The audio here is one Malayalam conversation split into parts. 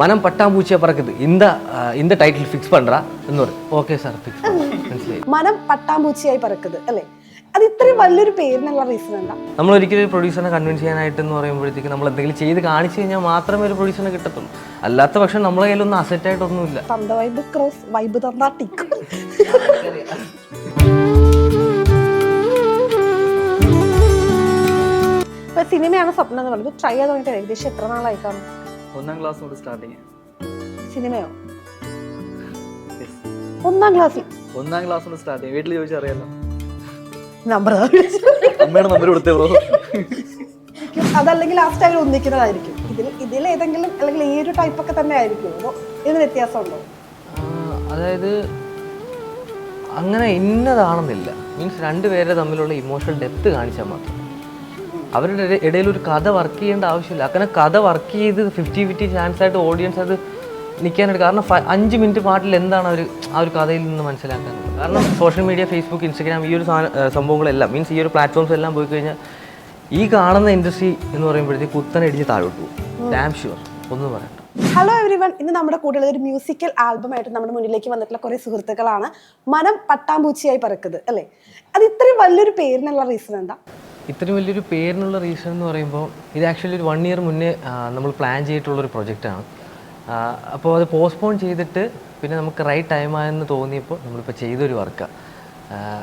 മനം പട്ടാമ്പൂച്ചിയെ പറക്കുത് இந்த இந்த டைட்டில் ஃபிக்ஸ் பண்றா இன்னொரு ஓகே சார் ஃபிக்ஸ் മനസ്സിലായി മനം പട്ടാമ്പൂച്ചിയായി പറക്കുന്നത് അല്ലേ അത് ഇത്രയും വലിയൊരു പേരിനുള്ള റീസൺ എന്താ നമ്മൾ ഒരിക്കലും ഒരു പ്രൊഡ്യൂസറിനെ കൺവിൻസ് ചെയ്യാനായിട്ട് എന്ന് പറയുമ്പോഴത്തേക്ക് നമ്മൾ എന്തെങ്കിലും ചെയ്ത് കാണിച്ചു കഴിഞ്ഞാൽ മാത്രമേ ഒരു പ്രൊഡ്യൂസറിനെ കിട്ടത്തുള്ളൂ അല്ലാത്ത പക്ഷം നമ്മളെ കയ്യിലൊന്നും അസറ്റായിട്ടൊന്നുമില്ല തന്ത വൈബ് ക്രോസ് വൈബ് തന്നാ ടിക്ക് ഇപ്പൊ സിനിമയാണ് സ്വപ്നം എന്ന് പറയുന്നത് ട്രൈ ചെയ്ത് തുടങ്ങിയിട്ട് ഏകദേശം എത്ര നാളായി കാണും ഒന്നാം ക്ലാസ് മുതൽ സ്റ്റാർട്ടിങ് സിനിമയോ? ഒന്നാം ക്ലാസ്സിൽ. ഒന്നാം ക്ലാസ് മുതൽ സ്റ്റാർട്ടിങ് വീട്ടിൽ ചോദിച്ചാൽ അറിയാലോ. നമ്പർ അമ്മയുടെ നമ്പർ കൊടുത്തേ ബ്രോ അതല്ലെങ്കിൽ ലാസ്റ്റ് അവർ ഒന്നിക്കുന്നതായിരിക്കും. ഇതിൽ ഇതിൽ ഏതെങ്കിലും അല്ലെങ്കിൽ ഈ ഒരു ടൈപ്പ് ഒക്കെ തന്നെ ആയിരിക്കും. അതോ ഇതിന് വ്യത്യാസമുണ്ടോ? അതായത് അങ്ങനെ ഇന്നതാണെന്നില്ല. മീൻസ് രണ്ടുപേരെ തമ്മിലുള്ള ഇമോഷണൽ ഡെപ്ത് കാണിച്ചാൽ മാത്രം. അവരുടെ ഇടയിൽ ഒരു കഥ വർക്ക് ചെയ്യേണ്ട ആവശ്യമില്ല. അങ്ങനെ കഥ വർക്ക് ചെയ്ത് ഫിഫ്റ്റി ഫിഫ്റ്റി ചാൻസ് ആയിട്ട് ഓഡിയൻസ് അത് നിൽക്കാനായിട്ട് കാരണം അഞ്ച് മിനിറ്റ് പാട്ടിൽ എന്താണ് അവർ ആ ഒരു കഥയിൽ നിന്ന് മനസ്സിലാക്കാനുള്ളത് കാരണം സോഷ്യൽ മീഡിയ ഫേസ്ബുക്ക് ഇൻസ്റ്റഗ്രാം ഈ ഒരു സംഭവങ്ങളെല്ലാം മീൻസ് ഈ ഒരു പ്ലാറ്റ്ഫോംസ് എല്ലാം പോയി കഴിഞ്ഞാൽ ഈ കാണുന്ന ഇൻഡസ്ട്രി എന്ന് പറയുമ്പോഴത്തേക്ക് കുത്തനെ ഇടിച്ച് താഴോട്ട് പോകും. ഡാം ഷുവർ ഒന്ന് പറയാം. ഹലോ എവരി വൺ ഇന്ന് നമ്മുടെ കൂടെയുള്ള ഒരു മ്യൂസിക്കൽ ആൽബമായിട്ട് നമ്മുടെ മുന്നിലേക്ക് വന്നിട്ടുള്ള കുറേ സുഹൃത്തുക്കളാണ്. മനം പട്ടാമ്പൂച്ചിയായി പറക്കുന്നത് അല്ലേ? അത് ഇത്രയും വലിയൊരു പേരിനുള്ള റീസൺ എന്താ? ഇത്രയും വലിയൊരു പേരിനുള്ള റീസൺ എന്ന് പറയുമ്പോൾ ഇത് ആക്ച്വലി ഒരു വൺ ഇയർ മുന്നേ നമ്മൾ പ്ലാൻ ചെയ്തിട്ടുള്ള ചെയ്തിട്ടുള്ളൊരു പ്രൊജക്റ്റാണ് അപ്പോൾ അത് പോസ്റ്റ്പോൺ ചെയ്തിട്ട് പിന്നെ നമുക്ക് റൈറ്റ് ടൈമായെന്ന് തോന്നിയപ്പോൾ നമ്മളിപ്പോൾ ചെയ്തൊരു വർക്കാണ്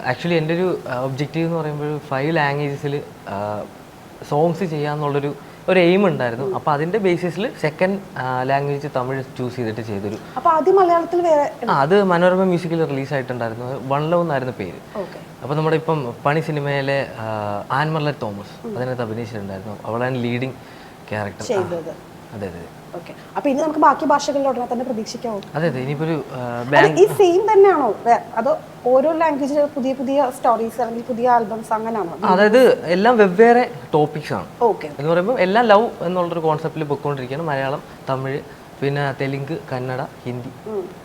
ആക്ച്വലി എന്റെ ഒരു ഒബ്ജക്റ്റീവ് എന്ന് പറയുമ്പോൾ ഫൈവ് ലാംഗ്വേജസിൽ സോങ്സ് ചെയ്യാമെന്നുള്ളൊരു ഒരു എയിം ഉണ്ടായിരുന്നു. അപ്പോൾ അതിന്റെ ബേസിസിൽ സെക്കൻഡ് ലാംഗ്വേജ് തമിഴ് ചൂസ് ചെയ്തിട്ട് ചെയ്തൊരു അപ്പോൾ ആദ്യം മലയാളത്തിൽ വേറെ അത് മനോരമ മ്യൂസിക്കിൽ റിലീസ് ആയിട്ടുണ്ടായിരുന്നു. വൺ ലവ് എന്നായിരുന്നു പേര്. അപ്പൊ അപ്പോൾ നമ്മുടെ ഇപ്പം പണി സിനിമയിലെ ആൻമർല തോമസ് അതിനകത്ത് അഭിനയിച്ചിട്ടുണ്ടായിരുന്നു. അവളാണ് ലീഡിങ് ക്യാരക്ടർ അതെ അതെ. ഓക്കെ അപ്പൊ ഇനി നമുക്ക് ബാക്കി ഭാഷകളിൽ ഉടനെ തന്നെ പ്രതീക്ഷിക്കാവോ. അതെ അതെ ഇനിയിപ്പോ ഒരു ഈ സെയിം തന്നെയാണോ? അതോ ഓരോ ലാംഗ്വേജിൽ പുതിയ പുതിയ സ്റ്റോറീസ് അല്ലെങ്കിൽ പുതിയ ആൽബംസ് അങ്ങനെയാണോ? അതായത് എല്ലാം വെവ്വേറെ ടോപ്പിക്സ് ആണ്. ഓക്കെ എന്ന് പറയുമ്പോൾ എല്ലാം ലവ് എന്നുള്ളൊരു കോൺസെപ്റ്റിൽ പൊയ്ക്കൊണ്ടിരിക്കുകയാണ്. മലയാളം തമിഴ് പിന്നെ തെലുങ്ക് കന്നഡ ഹിന്ദി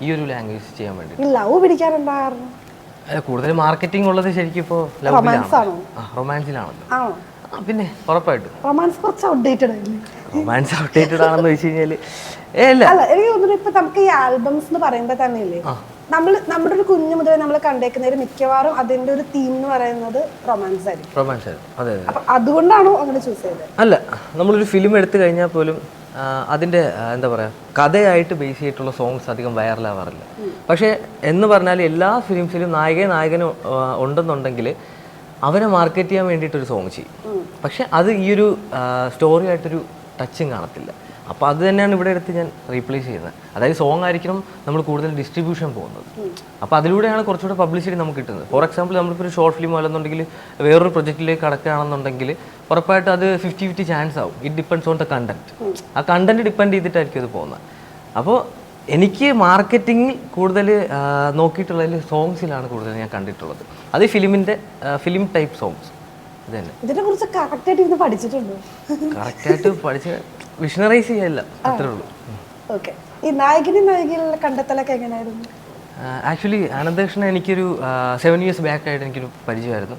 ഈ ഒരു ലാംഗ്വേജ് ചെയ്യാൻ വേണ്ടി ലവ് പിടിക്കാറുണ്ടായിരുന്നു കൂടുതൽ മാർക്കറ്റിംഗ് ഉള്ളത് ശരിക്കും ഇപ്പോൾ ലവ് ആണോ? പിന്നെ? ഉറപ്പായിട്ടും. റൊമാൻസ് കുറച്ച് ഔട്ട്ഡേറ്റഡ് ആയിരുന്നു റൊമാൻസ് ഔട്ട്ഡേറ്റഡ് ആണെന്ന് വെച്ച് കഴിഞ്ഞാൽ ഏ അല്ല. അല്ല എനിക്ക് തോന്നുന്നു ഇപ്പൊ നമുക്ക് ഈ ആൽബംസ് എന്ന് പറയുമ്പോ തന്നെ ഇല്ലേ നമ്മൾ നമ്മുടെ ഒരു കുഞ്ഞു മുതൽ നമ്മൾ കണ്ടേക്കുന്നതിൽ മിക്കവാറും അതിന്റെ ഒരു തീം എന്ന് പറയുന്നത് റൊമാൻസ് ആയിരിക്കും. റൊമാൻസ് ആയിരുന്നു അതെ അതെ. അപ്പൊ അതുകൊണ്ടാണോ അങ്ങനെ ചൂസ് ചെയ്തത്? അല്ല നമ്മളൊരു ഫിലിം എടുത്തു കഴിഞ്ഞാൽ പോലും ആ, അതിന്റെ ആ, എന്താ പറയുക കഥയായിട്ട് ബേസ് ചെയ്തിട്ടുള്ള സോങ്സ് അധികം വൈറലാവാറില്ല പക്ഷേ എന്ന് പറഞ്ഞാൽ എല്ലാ ഫിലിംസിലും നായിക നായകനും ആ, ഉണ്ടെന്നുണ്ടെങ്കിൽ അവരെ മാർക്കറ്റ് ചെയ്യാൻ വേണ്ടിയിട്ടൊരു സോങ് ചെയ്യും. പക്ഷെ അത് ഈ ഒരു സ്റ്റോറി ആയിട്ടൊരു ടച്ചും കാണത്തില്ല. അപ്പോൾ അത് തന്നെയാണ് ഇവിടെ എടുത്ത് ഞാൻ റീപ്ലേസ് ചെയ്യുന്നത്. അതായത് സോങ് ആയിരിക്കണം നമ്മൾ കൂടുതൽ ഡിസ്ട്രിബ്യൂഷൻ പോകുന്നത്. അപ്പോൾ അതിലൂടെയാണ് കുറച്ചുകൂടെ പബ്ലിസിറ്റി നമുക്ക് കിട്ടുന്നത്. ഫോർ എക്സാമ്പിൾ നമ്മളിപ്പോൾ ഒരു ഷോർട്ട് ഫിലിം അല്ലെന്നുണ്ടെങ്കിൽ വേറൊരു പ്രൊജക്റ്റിലേക്ക് കടക്കുകയാണെന്നുണ്ടെങ്കിൽ ഉറപ്പായിട്ട് അത് ഫിഫ്റ്റി ഫിഫ്റ്റി ചാൻസ് ആവും. It depends on the content ആ കണ്ടന്റ് ഡിപ്പെൻഡ് ചെയ്തിട്ടായിരിക്കും അത് പോകുന്നത്. അപ്പോൾ എനിക്ക് മാർക്കറ്റിംഗിൽ കൂടുതൽ നോക്കിയിട്ടുള്ളതിൽ സോങ്സിലാണ് കൂടുതൽ ഞാൻ കണ്ടിട്ടുള്ളത്. അത് ഫിലിമിന്റെ ഫിലിം ടൈപ്പ് സോങ്സ്. ഇത് തന്നെ ഇതിനെ കുറിച്ച് കറക്റ്റ് ആയിട്ട് ഇരുന്ന് പഠിച്ചിട്ടുണ്ടോ? കറക്റ്റായിട്ട് പഠിച്ച് വിഷണറൈസ് ചെയ്യല്ല അത്രേ ഉള്ളൂ. ഓക്കെ. ഈ നായകനും നായികയിലുള്ള കണ്ടെത്തലൊക്കെ എങ്ങനെയായിരുന്നു ആക്ച്വലി അനന്തകൃഷ്ണൻ എനിക്കൊരു സെവൻ ഇയേഴ്സ് ബാക്ക് ആയിട്ട് എനിക്കൊരു പരിചയമായിരുന്നു.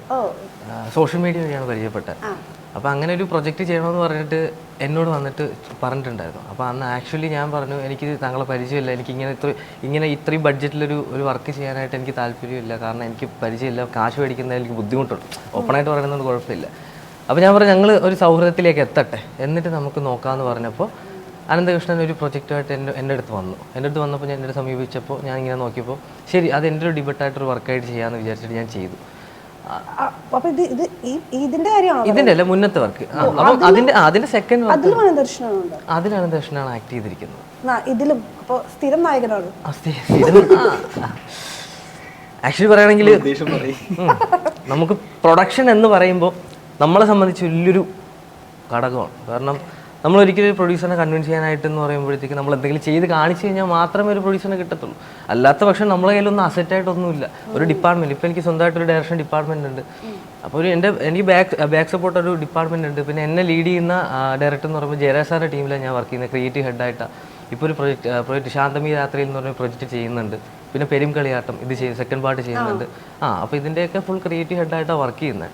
സോഷ്യൽ മീഡിയ വഴിയാണ് പരിചയപ്പെട്ടത്. അപ്പോൾ അങ്ങനെ ഒരു പ്രൊജക്റ്റ് ചെയ്യണമെന്ന് പറഞ്ഞിട്ട് എന്നോട് വന്നിട്ട് പറഞ്ഞിട്ടുണ്ടായിരുന്നു. അപ്പോൾ അന്ന് ആക്ച്വലി ഞാൻ പറഞ്ഞു എനിക്ക് താങ്കളെ പരിചയമില്ല. എനിക്ക് ഇങ്ങനെ ഇത്ര ഇങ്ങനെ ഇത്രയും ബഡ്ജറ്റിലൊരു ഒരു വർക്ക് ചെയ്യാനായിട്ട് എനിക്ക് താല്പര്യമില്ല. കാരണം എനിക്ക് പരിചയമില്ല. കാശ് മേടിക്കുന്നതിൽ എനിക്ക് ബുദ്ധിമുട്ടുണ്ട്. ഓപ്പണായിട്ട് പറയുന്നത് കുഴപ്പമില്ല. അപ്പോൾ ഞാൻ പറഞ്ഞു ഞങ്ങൾ ഒരു സൗഹൃദത്തിലേക്ക് എത്തട്ടെ. എന്നിട്ട് നമുക്ക് നോക്കാമെന്ന് പറഞ്ഞപ്പോൾ അനന്തകൃഷ്ണൻ ഒരു പ്രൊജക്റ്റുമായിട്ട് എന്റെ എന്റെ അടുത്ത് വന്നു. എന്റെ അടുത്ത് വന്നപ്പോൾ ഞാൻ എന്റെ സമീപിച്ചപ്പോൾ ഞാൻ ഇങ്ങനെ നോക്കിയപ്പോൾ ശരി അത് എന്റെ ഒരു ഡിബറ്റായിട്ടൊരു വർക്കായിട്ട് ചെയ്യാമെന്ന് വിചാരിച്ചിട്ട് ഞാൻ ചെയ്തു. അപ്പൊ ഇത് ഇത് ഇതിന്റെ കാര്യമാണോ? ഇതിന്റെ അല്ല മുന്നത്തെ വർക്ക് അപ്പം അതിന്റെ അതിന്റെ സെക്കൻഡ് അതിൽ അനന്തകൃഷ്ണനാണ് അതിലാണ് ദർശനാണ് ആക്ട് ചെയ്തിരിക്കുന്നത്. ഇതിലും അപ്പൊ സ്ഥിരം നായകനാണ്. ആക്ച്വലി പറയുകയാണെങ്കിൽ നമുക്ക് പ്രൊഡക്ഷൻ എന്ന് പറയുമ്പോൾ നമ്മളെ സംബന്ധിച്ച് വലിയൊരു ഘടകമാണ്. കാരണം നമ്മൾ ഒരിക്കലും ഒരു പ്രൊഡ്യൂസറിനെ കൺവിൻസ് ചെയ്യാനായിട്ട് എന്ന് പറയുമ്പോഴത്തേക്ക് നമ്മൾ എന്തെങ്കിലും ചെയ്ത് കാണിച്ചു കഴിഞ്ഞാൽ മാത്രമേ ഒരു പ്രൊഡ്യൂസറിനെ കിട്ടത്തുള്ളൂ. അല്ലാത്ത പക്ഷം നമ്മളെ കയ്യിലൊന്നും അസറ്റായിട്ടൊന്നുമില്ല ഒരു ഡിപ്പാർട്ട്മെന്റ് ഇപ്പം എനിക്ക് സ്വന്തമായിട്ട് ഒരു ഡയറക്ഷൻ ഡിപ്പാർട്ട്മെന്റ് ഉണ്ട്. അപ്പോൾ ഒരു എന്റെ എനിക്ക് ബാക്ക് ബാക്ക് സപ്പോർട്ട് ഒരു ഡിപ്പാർട്ട്മെന്റ് ഉണ്ട്. പിന്നെ എന്നെ ലീഡ് ചെയ്യുന്ന ഡയറക്ടർ എന്ന് പറയുമ്പോൾ ജയരാജ് സാറിന്റെ ടീമിലാണ് ഞാൻ വർക്ക് ചെയ്യുന്നത്. ക്രിയേറ്റീവ് ഹെഡായിട്ടാണ് ഇപ്പോൾ ഒരു പ്രൊജക്ട് പ്രൊജക്ട് ശാന്തമി രാത്രിയിൽ എന്ന് പറഞ്ഞ പ്രൊജക്ട് ചെയ്യുന്നുണ്ട്. പിന്നെ പെരും കളിയാട്ടം ഇത് ചെയ്ത് സെക്കൻഡ് പാർട്ട് ചെയ്യുന്നുണ്ട്. ആ അപ്പോൾ ഇതിന്റെയൊക്കെ ഫുൾ ക്രിയേറ്റീവ് ഹെഡായിട്ടാണ് വർക്ക് ചെയ്യുന്നത്.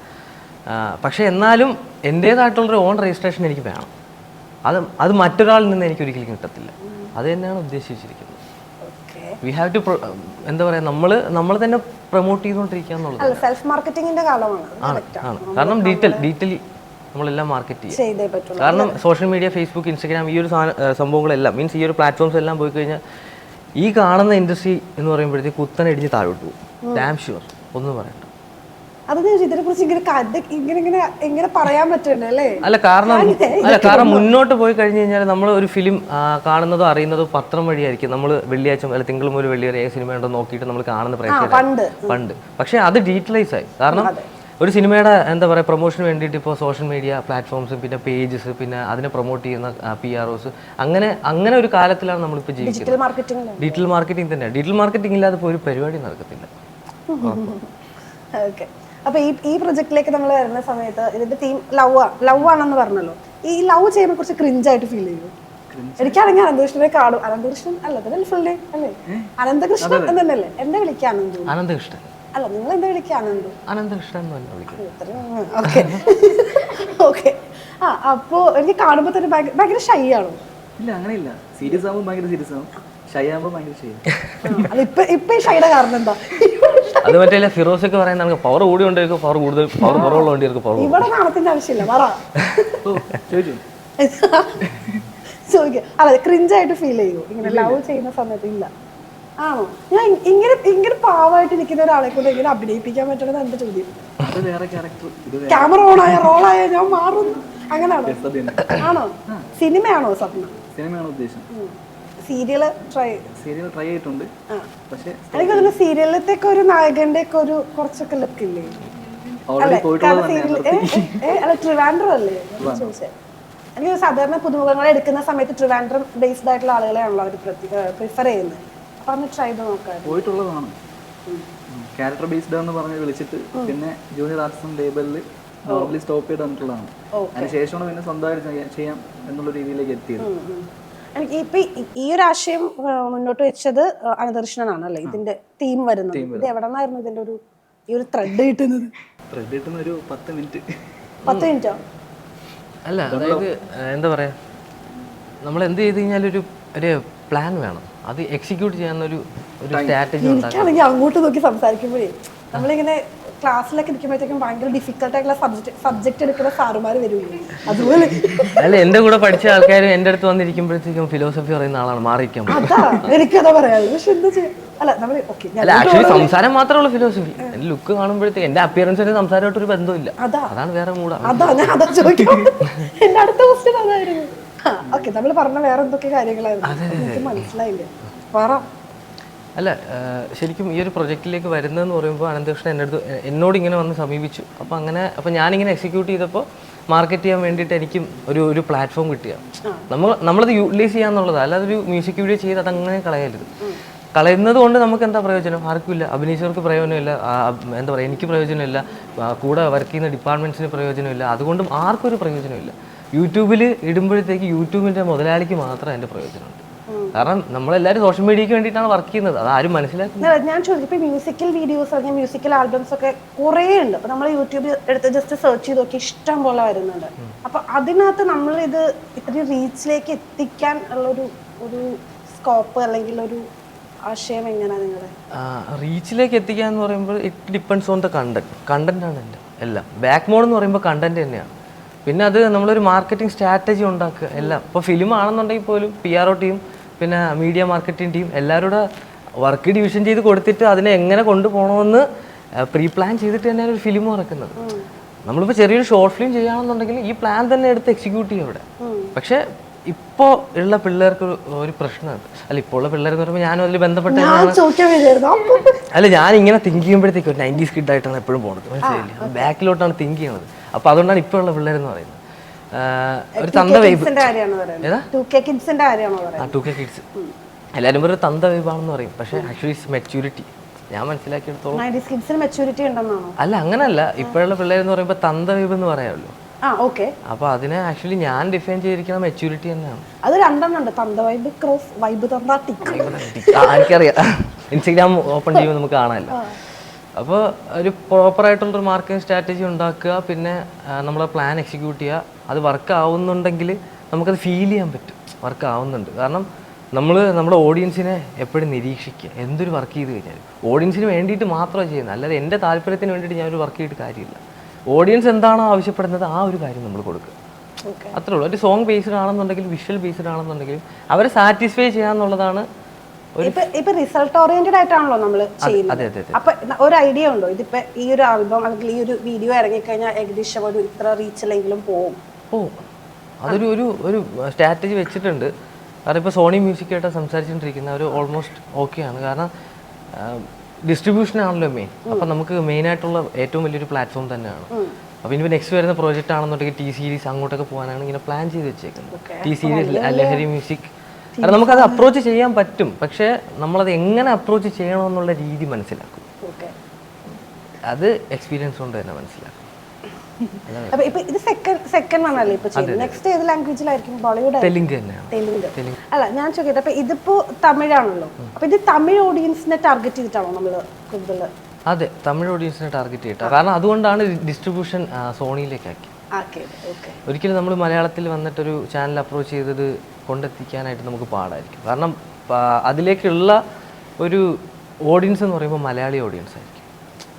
പക്ഷേ എന്നാലും എന്റേതായിട്ടുള്ളൊരു ഓൺ രജിസ്ട്രേഷൻ എനിക്ക് വേണം. അത് അത് മറ്റൊരാളിൽ നിന്ന് എനിക്ക് ഒരിക്കലും കിട്ടത്തില്ല. അത് തന്നെയാണ് ഉദ്ദേശിച്ചിരിക്കുന്നത്. വി ഹാവ് ടു എന്താ പറയുക നമ്മൾ നമ്മൾ തന്നെ പ്രൊമോട്ട് ചെയ്തുകൊണ്ടിരിക്കുക എന്നുള്ളത് സെൽഫ് മാർക്കറ്റിംഗിന്റെ കാലമാണ്. ആണ് കാരണം ഡീറ്റെയിൽ ഡീറ്റെയിൽ നമ്മളെല്ലാം മാർക്കറ്റ് ചെയ്യും കാരണം സോഷ്യൽ മീഡിയ ഫേസ്ബുക്ക് ഇൻസ്റ്റാഗ്രാം ഈ ഒരു സംഭവങ്ങളെല്ലാം മീൻസ് ഈ ഒരു പ്ലാറ്റ്ഫോംസ് എല്ലാം പോയി കഴിഞ്ഞാൽ ഈ കാണുന്ന ഇൻഡസ്ട്രി എന്ന് പറയുമ്പോഴത്തേക്ക് കുത്തനെ ഇടിഞ്ഞ് താഴോട്ട് പോകും. ഡാം ഷുവർ ഒന്നും പറയണ്ട ഇങ്ങനെ ഇങ്ങനെ ഇങ്ങനെ എങ്ങനെ പറയാൻ പറ്റുന്നല്ലേ അല്ല? കാരണം അല്ല കാരണം മുന്നോട്ട് പോയി കഴിഞ്ഞു കഴിഞ്ഞാൽ നമ്മൾ ഒരു ഫിലിം കാണുന്നതോ അറിയുന്നതോ പത്രം വഴിയായിരിക്കും. നമ്മൾ വെള്ളിയാഴ്ച അല്ല തിങ്കളും ഒരു വെള്ളി വരെ ഏത് സിനിമ ഉണ്ടോ നോക്കിയിട്ട് നമ്മൾ കാണുന്ന പ്രേക്ഷകർ പണ്ട്. പക്ഷേ അത് ഡീറ്റലൈസ് ആയി. കാരണം ഒരു സിനിമയുടെ എന്താ പറയുക പ്രൊമോഷന് വേണ്ടിയിട്ട് ഇപ്പോൾ സോഷ്യൽ മീഡിയ പ്ലാറ്റ്ഫോംസും പിന്നെ പേജസ് പിന്നെ അതിനെ പ്രൊമോട്ട് ചെയ്യുന്ന പി ആർ ഒസ് അങ്ങനെ അങ്ങനെ ഒരു കാലത്തിലാണ് നമ്മളിപ്പോൾ ജീവിക്കുന്നത്. ഡിജിറ്റൽ മാർക്കറ്റിംഗ് ഡിജിറ്റൽ മാർക്കറ്റിംഗ് തന്നെ ഡിജിറ്റൽ മാർക്കറ്റിംഗ് ഇല്ലാതെ ഇപ്പോൾ ഒരു പരിപാടി നടക്കത്തില്ല. ഓക്കെ അപ്പൊ ഈ ഈ പ്രൊജക്റ്റിലേക്ക് നമ്മൾ വരുന്ന സമയത്ത് ഇതിന്റെ തീം ലവ് ലവ് ആണെന്ന് പറഞ്ഞല്ലോ. ഈ ലവ് ചെയ്യുമ്പോൾ കുറച്ച് ക്രിഞ്ച് ആയിട്ട് ഫീൽ ചെയ്യും. എനിക്കാണെങ്കിൽ അനന്തകൃഷ്ണനെ കാണും. അനന്തകൃഷ്ണൻ അല്ല അതല്ലേ ഫുൾ ഡേ അല്ലേ അനന്തകൃഷ്ണൻ എന്നല്ലേ എന്താ വിളിക്കുക അനന്തു അനന്തകൃഷ്ണൻ. അല്ല നിങ്ങൾ എന്താ വിളിക്കുക അനന്തകൃഷ്ണൻ തന്നെ ഓക്കെ ഓക്കെ ആ അപ്പോ എനിക്ക് കാണുമ്പോൾ തന്നെ ഭയങ്കര- ഷൈ ആണോ? ഇല്ല അങ്ങനെയില്ല. സീരിയസ് ആകുമ്പോൾ ഭയങ്കര സീരിയസ് ഷൈ ആകുമ്പോൾ ഭയങ്കര ഷൈ ഇപ്പൊ ഇപ്പൊ ഈ ഷൈയുടെ കാരണം എന്താ? അത് മറ്റേ ഫിറോസ് ഒക്കെ പറയുന്ന പവർ കൂടി കൊണ്ടിരിക്കും പവർ കൂടുതൽ പവർ കുറവുള്ള വണ്ടിയിരിക്കും പവർ ഇവിടെ നാണത്തിന്റെ ആവശ്യമില്ല പറ. ഓ ചോദിച്ചു? ചോദിക്കുക അല്ല ക്രിഞ്ച് ആയിട്ട് ഫീൽ ചെയ്യൂ. ഇങ്ങനെ ലവ് ചെയ്യുന്ന സമയത്ത് ഇല്ല. ആണോ? ഞാൻ ഇങ്ങനെ ഇങ്ങനെ പാവമായിട്ട് നിൽക്കുന്ന ഒരാളെ കൊണ്ട് ഇങ്ങനെ അഭിനയിപ്പിക്കാൻ പറ്റണത് എന്റെ ചോദ്യം? അത് വേറെ ക്യാരക്ടർ ഇത് വേറെ. ക്യാമറ ഓൺ ആയ റോളായ ഞാൻ മാറുന്നു അങ്ങനെയാണോ? ആണോ? സിനിമയാണോ സ്വപ്നം? സിനിമയാണോ ഉദ്ദേശം. സീരിയൽ ട്രൈ സീരിയൽ ട്രൈ ചെയ്തിട്ടുണ്ട്. പക്ഷേ എനിക്ക് തോന്നുന്നു സീരിയലിലത്തേക്ക് ഒരു നായകന്റെ ഒക്കെ ഒരു കുറച്ചൊക്കെ ലുക്ക് ഇല്ലേ? അല്ലെ? സീരിയൽ ട്രിവാൻഡ്രം അല്ലേ എനിക്ക് സാധാരണ പുതുമുഖങ്ങളെ എടുക്കുന്ന സമയത്ത് ട്രിവാൻഡ്രം ബേസ്ഡ് ആയിട്ടുള്ള ആളുകളെയാണല്ലോ അവർ പ്രിഫർ ചെയ്യുന്നത് അപ്പൊ അന്ന് ട്രൈ ചെയ്ത് നോക്കാം. പോയിട്ടുള്ളതാണ്. ക്യാരക്ടർ ബേസ്ഡ് എന്ന് പറഞ്ഞ് വിളിച്ചിട്ട് പിന്നെ ജൂനിയർ ആർട്സും ലേബലിൽ നോർമലി സ്റ്റോപ്പ് ചെയ്ത് തന്നിട്ടുള്ളതാണ് അതിനുശേഷമാണ് പിന്നെ സ്വന്തമായിട്ട് ചെയ്യാം എന്നുള്ള രീതിയിലേക്ക് എത്തിയത്. എനിക്ക് ഇപ്പൊ ഈ- ഒരു ആശയം മുന്നോട്ട് വെച്ചത് അനദർശനാണല്ലേ അല്ലേ ഇതിന്റെ തീം വരുന്നത്. ഇത് എവിടെ നിന്നായിരുന്നു ഇതിന്റെ ഒരു ഈ ഒരു ത്രെഡ് കിട്ടുന്നത്? ത്രെഡ് കിട്ടുന്ന ഒരു പത്ത് മിനിറ്റ് പത്ത് മിനിറ്റോ അല്ല അതായത് എന്താ പറയാ? നമ്മൾ എന്ത് ചെയ്ത് കഴിഞ്ഞാൽ ഒരു ഒരു പ്ലാൻ വേണം. അത് എക്സിക്യൂട്ട് ചെയ്യാവുന്ന ഒരു ഒരു സ്ട്രാറ്റജി ഉണ്ടാക്കും എനിക്കാണെങ്കിൽ അങ്ങോട്ട് നോക്കി സംസാരിക്കുമ്പോഴേ നമ്മളിങ്ങനെ ക്ലാസ്സിലൊക്കെ ഇരിക്കുമ്പോഴത്തേക്കും ഭയങ്കര ഡിഫിക്കൽട്ട് ആയിട്ടുള്ള സബ്ജക്ട് സബ്ജക്ട് എടുക്കുന്ന സാറുമാർ വരുമല്ലോ അതുപോലെ. അല്ല എന്റെ കൂടെ പഠിച്ച ആൾക്കാരും എന്റെ അടുത്ത് വന്നിരിക്കുമ്പോഴത്തേക്കും ഫിലോസഫി പറയുന്ന ആളാണ് മാറിയിരിക്കാൻ അതാ എനിക്കതാ പറയാനുള്ളത്. പക്ഷെ എന്താ ചെയ്യാ? അല്ല നമ്മൾ ഓക്കെ അല്ല ആക്ച്വലി സംസാരം മാത്രമേ ഉള്ളൂ ഫിലോസഫി എന്റെ ലുക്ക് കാണുമ്പോഴത്തേക്ക് എന്റെ അപ്പിയറൻസിന് സംസാരമായിട്ട് ഒരു ബന്ധമില്ല അതാണ് വേറെ മൂടാണ് അതാ ഞാൻ അതാ ചോദിക്കാം. എന്റെ അടുത്ത ക്വസ്റ്റ്യൻ അതായിരുന്നു. ഓക്കെ നമ്മൾ പറഞ്ഞ വേറെ എന്തൊക്കെ കാര്യങ്ങളായിരുന്നു? എനിക്ക് മനസ്സിലായില്ല. പറ. അല്ല ശരിക്കും ഈ ഒരു പ്രൊജക്റ്റിലേക്ക് വരുന്നതെന്ന് പറയുമ്പോൾ അനന്തകൃഷ്ണൻ എന്റെ അടുത്ത് എന്നോട് ഇങ്ങനെ വന്ന് സമീപിച്ചു. അപ്പോൾ അങ്ങനെ അപ്പോൾ ഞാനിങ്ങനെ എക്സിക്യൂട്ട് ചെയ്തപ്പോൾ മാർക്കറ്റ് ചെയ്യാൻ വേണ്ടിയിട്ട് എനിക്കും ഒരു ഒരു പ്ലാറ്റ്ഫോം കിട്ടിയ. നമ്മൾ നമ്മളത് യൂട്ടിലൈസ് ചെയ്യാന്നുള്ളത് അല്ലാതെ ഒരു മ്യൂസിക് വീഡിയോ ചെയ്ത് അതങ്ങനെ കളയരുത്. കളയുന്നത് കൊണ്ട് നമുക്ക് എന്താ പ്രയോജനം? ആർക്കുമില്ല. അഭിനയിച്ചവർക്ക് പ്രയോജനമില്ല. എന്താ പറയുക എനിക്ക് പ്രയോജനമില്ല. കൂടെ വർക്ക് ചെയ്യുന്ന ഡിപ്പാർട്ട്മെന്റ്സിന് പ്രയോജനമില്ല. അതുകൊണ്ടും ആർക്കും ഒരു പ്രയോജനമില്ല. യൂട്യൂബിൽ ഇടുമ്പോഴത്തേക്ക് യൂട്യൂബിന്റെ മുതലാളിക്ക് മാത്രമേ അതിന്റെ പ്രയോജനമുണ്ട്. കാരണം നമ്മളെല്ലാരും സോഷ്യൽ മീഡിയക്ക് വേണ്ടിയിട്ടാണ് വർക്ക് ചെയ്യുന്നത്. അത് ആരും മനസ്സിലാക്കുന്നില്ല. ഞാൻ- ചോദിക്കും. ഇപ്പൊ മ്യൂസിക്കൽ വീഡിയോസ് അല്ലെങ്കിൽ മ്യൂസിക്കൽ ആൽബംസ് ഒക്കെ കുറേ ഉണ്ട്. അപ്പൊ നമ്മൾ യൂട്യൂബിൽ എടുത്ത് ജസ്റ്റ് സെർച്ച് ചെയ്ത് നോക്കി ഇഷ്ടം പോലെ വരുന്നുണ്ട്. അപ്പൊ അതിനകത്ത് നമ്മൾ ഇത് ഇത്രയും റീച്ചിലേക്ക് എത്തിക്കാൻ ഉള്ളൊരു ഒരു സ്കോപ്പ് അല്ലെങ്കിൽ ഒരു ആശയം എങ്ങനെയാണ് നിങ്ങളുടെ റീച്ചിലേക്ക് എത്തിക്കുക എന്ന് പറയുമ്പോൾ it depends on the content content ആണ് എന്റെ എല്ലാം. ബാക്ക് മോഡ് എന്ന് പറയുമ്പോൾ കണ്ടന്റ് തന്നെയാണ്. പിന്നെ അത് നമ്മളൊരു മാർക്കറ്റിംഗ് സ്ട്രാറ്റജി ഉണ്ടാക്കുക. എല്ലാം. ഇപ്പോൾ ഫിലിം ആണെന്നുണ്ടെങ്കിൽ പോലും പി ആർ ഒ ടീം പിന്നെ മീഡിയ മാർക്കറ്റിംഗ് ടീം എല്ലാവരും വർക്ക് ഡിവിഷൻ ചെയ്ത് കൊടുത്തിട്ട് അതിനെ എങ്ങനെ കൊണ്ടുപോകണമെന്ന് പ്രീ പ്ലാൻ ചെയ്തിട്ട് തന്നെയാണ് ഒരു ഫിലിം ഇറക്കുന്നത്. നമ്മളിപ്പോൾ ചെറിയൊരു ഷോർട്ട് ഫിലിം ചെയ്യുകയാണെന്നുണ്ടെങ്കിൽ ഈ പ്ലാൻ തന്നെ എടുത്ത് എക്സിക്യൂട്ട് ചെയ്യും അവിടെ. പക്ഷേ ഇപ്പോൾ ഉള്ള പിള്ളേർക്ക് ഒരു പ്രശ്നമുണ്ട് അല്ല ഇപ്പോൾ ഉള്ള പിള്ളേർ എന്ന് പറയുമ്പോൾ ഞാനും അതിൽ ബന്ധപ്പെട്ട അല്ല ഞാൻ ഇങ്ങനെ തിങ്ക് ചെയ്യുമ്പോഴത്തേക്കും ഒരു നയന്റീസ് കിഡ് ആയിട്ടാണ് എപ്പോഴും പോകുന്നത് മനസ്സിലായില്ല? ബാക്കിലോട്ടാണ് തിങ്ക് ചെയ്യുന്നത്. അപ്പോൾ അതുകൊണ്ടാണ് ഇപ്പോൾ ഉള്ള പിള്ളേരെന്ന് പറയുന്നത്. ആഹ് ഒരു തന്ത വൈബ് കിഡ്സ് എല്ലാവരും ഒരു തന്ത വൈബാണെന്ന് പറയും. പക്ഷേ ആക്ച്വലി മെച്യൂരിറ്റി ഞാൻ മനസ്സിലാക്കിയെടുത്തോളം. അല്ല അങ്ങനല്ല. ഇപ്പോഴുള്ള പിള്ളേരെന്ന് പറയുമ്പോൾ തന്ത വൈബ് എന്ന് പറയാമല്ലോ. അപ്പോൾ അതിനെ ആക്ച്വലി ഞാൻ ഡിഫൈൻ ചെയ്തിരിക്കുന്ന മെച്യൂരിറ്റി തന്നെയാണ്. അത് രണ്ടെണ്ണുണ്ട് തന്ത വൈബ് ക്രോസ് വൈബ് തന്ത എനിക്കറിയാം. ഇൻസ്റ്റഗ്രാം ഓപ്പൺ ചെയ്യുമ്പോൾ നമുക്ക് കാണാമല്ലോ. അപ്പോൾ ഒരു പ്രോപ്പറായിട്ടുള്ളൊരു മാർക്കറ്റിംഗ് സ്ട്രാറ്റജി ഉണ്ടാക്കുക പിന്നെ നമ്മൾ നമ്മളെ പ്ലാൻ എക്സിക്യൂട്ട് ചെയ്യുക. അത് വർക്ക് ആവുന്നുണ്ടെങ്കിൽ നമുക്കത് ഫീൽ ചെയ്യാൻ പറ്റും. വർക്ക് ആവുന്നുണ്ട്. കാരണം നമ്മൾ നമ്മുടെ ഓഡിയൻസിനെ എപ്പോഴും നിരീക്ഷിക്കുക. എന്തൊരു വർക്ക് ചെയ്ത് കഴിഞ്ഞാലും. ഓഡിയൻസിന് വേണ്ടിയിട്ട് മാത്രമാണ് ചെയ്യുന്നത്. അല്ലാതെ എന്റെ താല്പര്യത്തിന് വേണ്ടിയിട്ട് ഞാനൊരു വർക്ക് ചെയ്തിട്ട് കാര്യമില്ല. ഓഡിയൻസ് എന്താണോ ആവശ്യപ്പെടുന്നത് ആ ഒരു കാര്യം നമ്മൾ കൊടുക്കുക. ഓക്കെ അത്രേ ഉള്ളൂ. ഒരു സോങ് ബേസ്ഡ് ആണെന്നുണ്ടെങ്കിൽ വിഷ്വൽ ബേസ്ഡ് ആണെന്നുണ്ടെങ്കിലും അവരെ സാറ്റിസ്ഫൈ ചെയ്യാന്നുള്ളതാണ് ഇപ്പൊ റിസൾട്ട് ഓറിയന്റഡ് ആയിട്ടാണല്ലോ നമ്മൾ ചെയ്യുന്നത്. അപ്പൊ ഒരു ഐഡിയ ഉണ്ടോ? ഇതിപ്പോ ഈ ഒരു ആൽബം അല്ലെങ്കിൽ ഈ ഒരു വീഡിയോ ഇറങ്ങിക്കഴിഞ്ഞാൽ ഏകദേശം ഒരു ഇത്ര റീച്ചിലെങ്കിലും പോവും ഓ അതൊരു ഒരു ഒരു സ്ട്രാറ്റജി വെച്ചിട്ടുണ്ട്. കാരണം ഇപ്പോൾ സോണി മ്യൂസിക്കായിട്ട് സംസാരിച്ചുകൊണ്ടിരിക്കുന്ന ഒരു ഓൾമോസ്റ്റ് ഓക്കെയാണ് കാരണം ഡിസ്ട്രിബ്യൂഷൻ ആണല്ലോ മെയിൻ അപ്പം നമുക്ക് മെയിൻ ആയിട്ടുള്ള ഏറ്റവും വലിയൊരു പ്ലാറ്റ്ഫോം തന്നെയാണ്. അപ്പോൾ ഇനി നെക്സ്റ്റ് വരുന്ന പ്രോജക്റ്റ് ആണെന്നുണ്ടെങ്കിൽ ടി സീരീസ് അങ്ങോട്ടൊക്കെ പോകാനാണ് ഇങ്ങനെ പ്ലാൻ ചെയ്ത് വെച്ചേക്കുന്നത്. ടി സീരീസ് ലഹരി മ്യൂസിക് കാരണം നമുക്കത് അപ്രോച്ച് ചെയ്യാൻ പറ്റും. പക്ഷേ നമ്മളത് എങ്ങനെ അപ്രോച്ച് ചെയ്യണമെന്നുള്ള രീതി മനസ്സിലാക്കും. അത് എക്സ്പീരിയൻസ് കൊണ്ട് തന്നെ മനസ്സിലാക്കും. ഇത് സെക്കൻഡ് സെക്കൻഡ് ആണല്ലേ ഇപ്പൊ നെക്സ്റ്റ് ഏത് ലാംഗ്വേജിലായിരിക്കും ബോളിവുഡ് തെലുങ്ക് തന്നെയാണ്. തെലുങ്ക്. അല്ല ഞാൻ ചോദിക്കട്ടെ അപ്പൊ ഇതിപ്പോ തമിഴാണല്ലോ. അപ്പൊ ഇത് തമിഴ് ഓഡിയൻസിനെ ടാർഗറ്റ് ചെയ്തിട്ടാണോ നമ്മൾ കൂടുതൽ അതെ തമിഴ് ഓഡിയൻസിനെ ടാർഗറ്റ് ചെയ്തിട്ടാണ്. കാരണം അതുകൊണ്ടാണ് ഡിസ്ട്രിബ്യൂഷൻ സോണിയിലേക്കാക്കി. ആക്കിയത് ഓക്കെ ഒരിക്കലും നമ്മൾ മലയാളത്തിൽ വന്നിട്ടൊരു ചാനൽ അപ്രോച്ച് ചെയ്തത് കൊണ്ടെത്തിക്കാനായിട്ട് നമുക്ക് പാടായിരിക്കും. കാരണം അതിലേക്കുള്ള ഒരു ഓഡിയൻസ് എന്ന് പറയുമ്പോൾ മലയാളി ഓഡിയൻസ് ആയിരിക്കും.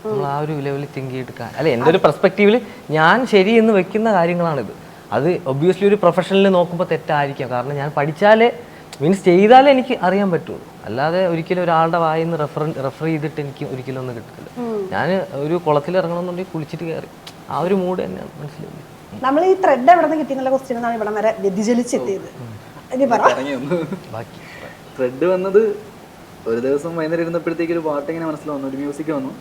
നമ്മൾ ആ ഒരു ലെവലിൽ തിങ്ക് ചെയ്തിട്ട് അല്ലെ എന്റെ ഒരു പെർസ്പെക്റ്റീവിൽ ഞാൻ ശരി എന്ന് വെക്കുന്ന കാര്യങ്ങളാണിത്. അത് ഒബ്വിയസ്ലി ഒരു പ്രൊഫഷണലിൽ നോക്കുമ്പോൾ തെറ്റായിരിക്കാം. കാരണം ഞാൻ പഠിച്ചാലേ മീൻസ് ചെയ്താലേ എനിക്ക് അറിയാൻ പറ്റുള്ളൂ. അല്ലാതെ ഒരിക്കലും ഒരാളുടെ വായിന്ന് നിന്ന് റെഫർ റെഫർ ചെയ്തിട്ട് എനിക്ക് ഒരിക്കലും ഒന്നും കിട്ടത്തില്ല. ഞാൻ ഒരു കുളത്തിൽ ഇറങ്ങണമെന്നുണ്ടെങ്കിൽ കുളിച്ചിട്ട് കയറി. ആ ഒരു മൂഡ് തന്നെയാണ് മനസ്സിലായി. നമ്മൾ ഈ ത്രെഡ് എവിടെ നിന്ന് കിട്ടിയെന്നുള്ള ക്വസ്റ്റ്യൻ എന്നാണ് ഇവിടെ വരെ വ്യതിചലിച്ചെത്തിയത്. ഇനി പറ. ത്രെഡ് വന്നത് ഒരു ദിവസം വൈകുന്നേരം ഇരുന്നപ്പോഴത്തേക്ക് ഒരു പാട്ട് ഇങ്ങനെ മനസ്സിൽ വന്നു ഒരു മ്യൂസിക് വന്നു.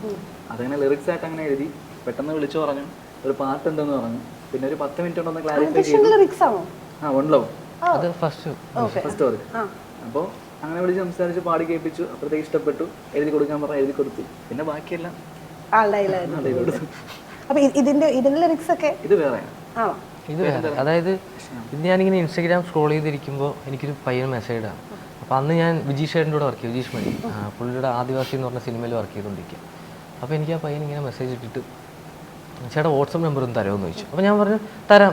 അതങ്ങനെ ലിറിക്സ് ആയിട്ട് അങ്ങനെ എഴുതി പെട്ടെന്ന് വിളിച്ചു പറഞ്ഞു ഒരു പാട്ട് എന്തെന്ന് പറഞ്ഞു. പിന്നെ ഒരു പത്ത് മിനിറ്റ് കൊണ്ടൊന്ന് ക്ലാരിഫൈ ചെയ്തു. ആ വൺ ലവ് അത് ഫസ്റ്റ് ഫസ്റ്റ് വർക്ക് ആ. അപ്പോൾ അങ്ങനെ വിളിച്ച് സംസാരിച്ച് പാടി കേൾപ്പിച്ചു. അപ്പോഴത്തേക്ക് ഇഷ്ടപ്പെട്ടു. എഴുതി കൊടുക്കാൻ പറഞ്ഞു എഴുതി കൊടുത്തു. പിന്നെ ബാക്കിയെല്ലാം ആളുടെ കൊടുത്തു അപ്പൊ ഇതിന്റെ ഇതിന്റെ ലിറിക്സ് ഒക്കെ ഇത് വേറെയാണ്. ആണോ ഇത് വേറെ. അതായത് ഇത് ഞാനിങ്ങനെ ഇൻസ്റ്റാഗ്രാം സ്ക്രോൾ ചെയ്തിരിക്കുമ്പോൾ എനിക്കൊരു പയ്യൻ മെസ്സേജ് ആണ് അപ്പോൾ അന്ന് ഞാൻ വിജീഷ് ചേട്ടന്റെ കൂടെ വർക്ക് ചെയ്തു. വിജീഷ് മണി. ആ, പുള്ളിയുടെ ആദിവാസി എന്ന് പറഞ്ഞ സിനിമയിൽ വർക്ക് ചെയ്തുകൊണ്ടിരിക്കുക അപ്പോൾ എനിക്ക് ആ പയ്യൻ ഇങ്ങനെ മെസ്സേജ് ഇട്ടിട്ട് ചേട്ടാ വാട്സപ്പ് നമ്പർ ഒന്ന് തരുമോ എന്ന് ചോദിച്ചു. അപ്പോൾ ഞാൻ പറഞ്ഞു തരാം.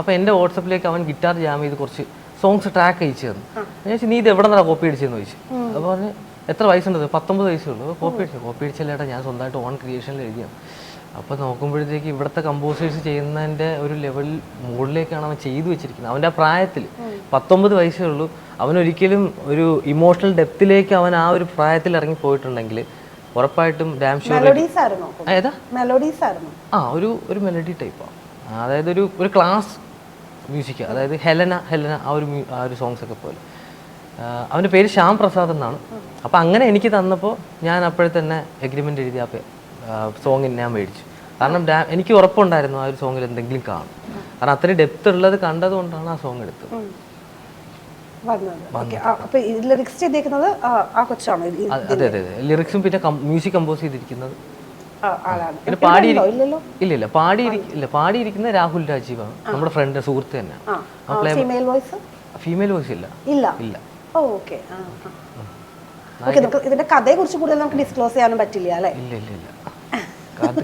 അപ്പോൾ എന്റെ വാട്സപ്പിലേക്ക് അവൻ ഗിറ്റാർ ജാം ചെയ്ത് കുറച്ച് സോങ്സ് ട്രാക്ക് അയച്ചു തന്നു. ഞാൻ ചോദിച്ചു നീ ഇത് എവിടെ നിന്നാണ് കോപ്പി അടിച്ചതെന്ന് ചോദിച്ചു. അപ്പോൾ പറഞ്ഞ് എത്ര വയസ്സുണ്ടത് പത്തൊമ്പത് വയസ്സേ ഉള്ളൂ. കോപ്പി അടിച്ചു. കോപ്പി അടിച്ചല്ലേട്ടാ ഞാൻ സ്വന്തമായിട്ട് ഓൺ ക്രിയേഷനിൽ എഴുതിയാണ് അപ്പോൾ നോക്കുമ്പോഴത്തേക്ക് ഇവിടുത്തെ കമ്പോസേഴ്സ് ചെയ്യുന്നതിന്റെ ഒരു ലെവൽ മുകളിലേക്കാണ് അവൻ ചെയ്തു വെച്ചിരിക്കുന്നത്. അവന്റെ ആ പ്രായത്തിൽ പത്തൊമ്പത് വയസ്സേ ഉള്ളൂ. അവനൊരിക്കലും ഒരു ഇമോഷണൽ ഡെപ്തിലേക്ക് അവൻ ആ ഒരു പ്രായത്തിൽ ഇറങ്ങി പോയിട്ടുണ്ടെങ്കിൽ ഉറപ്പായിട്ടും ആ ഒരു ഒരു മെലഡി ടൈപ്പാണ് അതായത് ഒരു ഒരു ക്ലാസ് മ്യൂസിക് അതായത് ഹെലന ഹെലന ആ ഒരു ആ ഒരു സോങ്സ് ഒക്കെ പോലെ. അവന്റെ പേര് ശ്യാം പ്രസാദ് എന്നാണ്. അപ്പം അങ്ങനെ എനിക്ക് തന്നപ്പോൾ ഞാൻ അപ്പോഴെ തന്നെ എഗ്രിമെന്റ് എഴുതി ആ സോങ്ങിന് ഞാൻ മേടിച്ചു. കാരണം ഡാ എനിക്ക് ഉറപ്പുണ്ടായിരുന്നു ആ ഒരു സോങ്ങിൽ എന്തെങ്കിലും കാണും. കാരണം അത്രയും ഡെപ്ത് ഉള്ളത് കണ്ടതുകൊണ്ടാണ് ആ സോങ് എടുത്തത്. അതെ അതെ ലിറിക്സും പിന്നെ മ്യൂസിക് കമ്പോസ് ചെയ്തിരിക്കുന്നത്. പിന്നെ പാടി ഇല്ല ഇല്ല. പാടി ഇല്ല പാടിയിരിക്കുന്ന രാഹുൽ രാജീവാണ്. നമ്മുടെ ഫ്രണ്ട് സുഹൃത്ത് തന്നെ. ഫീമെയിൽ വോയിസ് ഇല്ല. ഇല്ല? ഇല്ല. ഇതിന്റെ കഥയെ കുറിച്ച് കൂടുതൽ നമുക്ക് ഡിസ്ക്ലോസ് ചെയ്യാനും പറ്റില്ല അല്ലേ? ഇല്ല ഇല്ല ഇല്ല.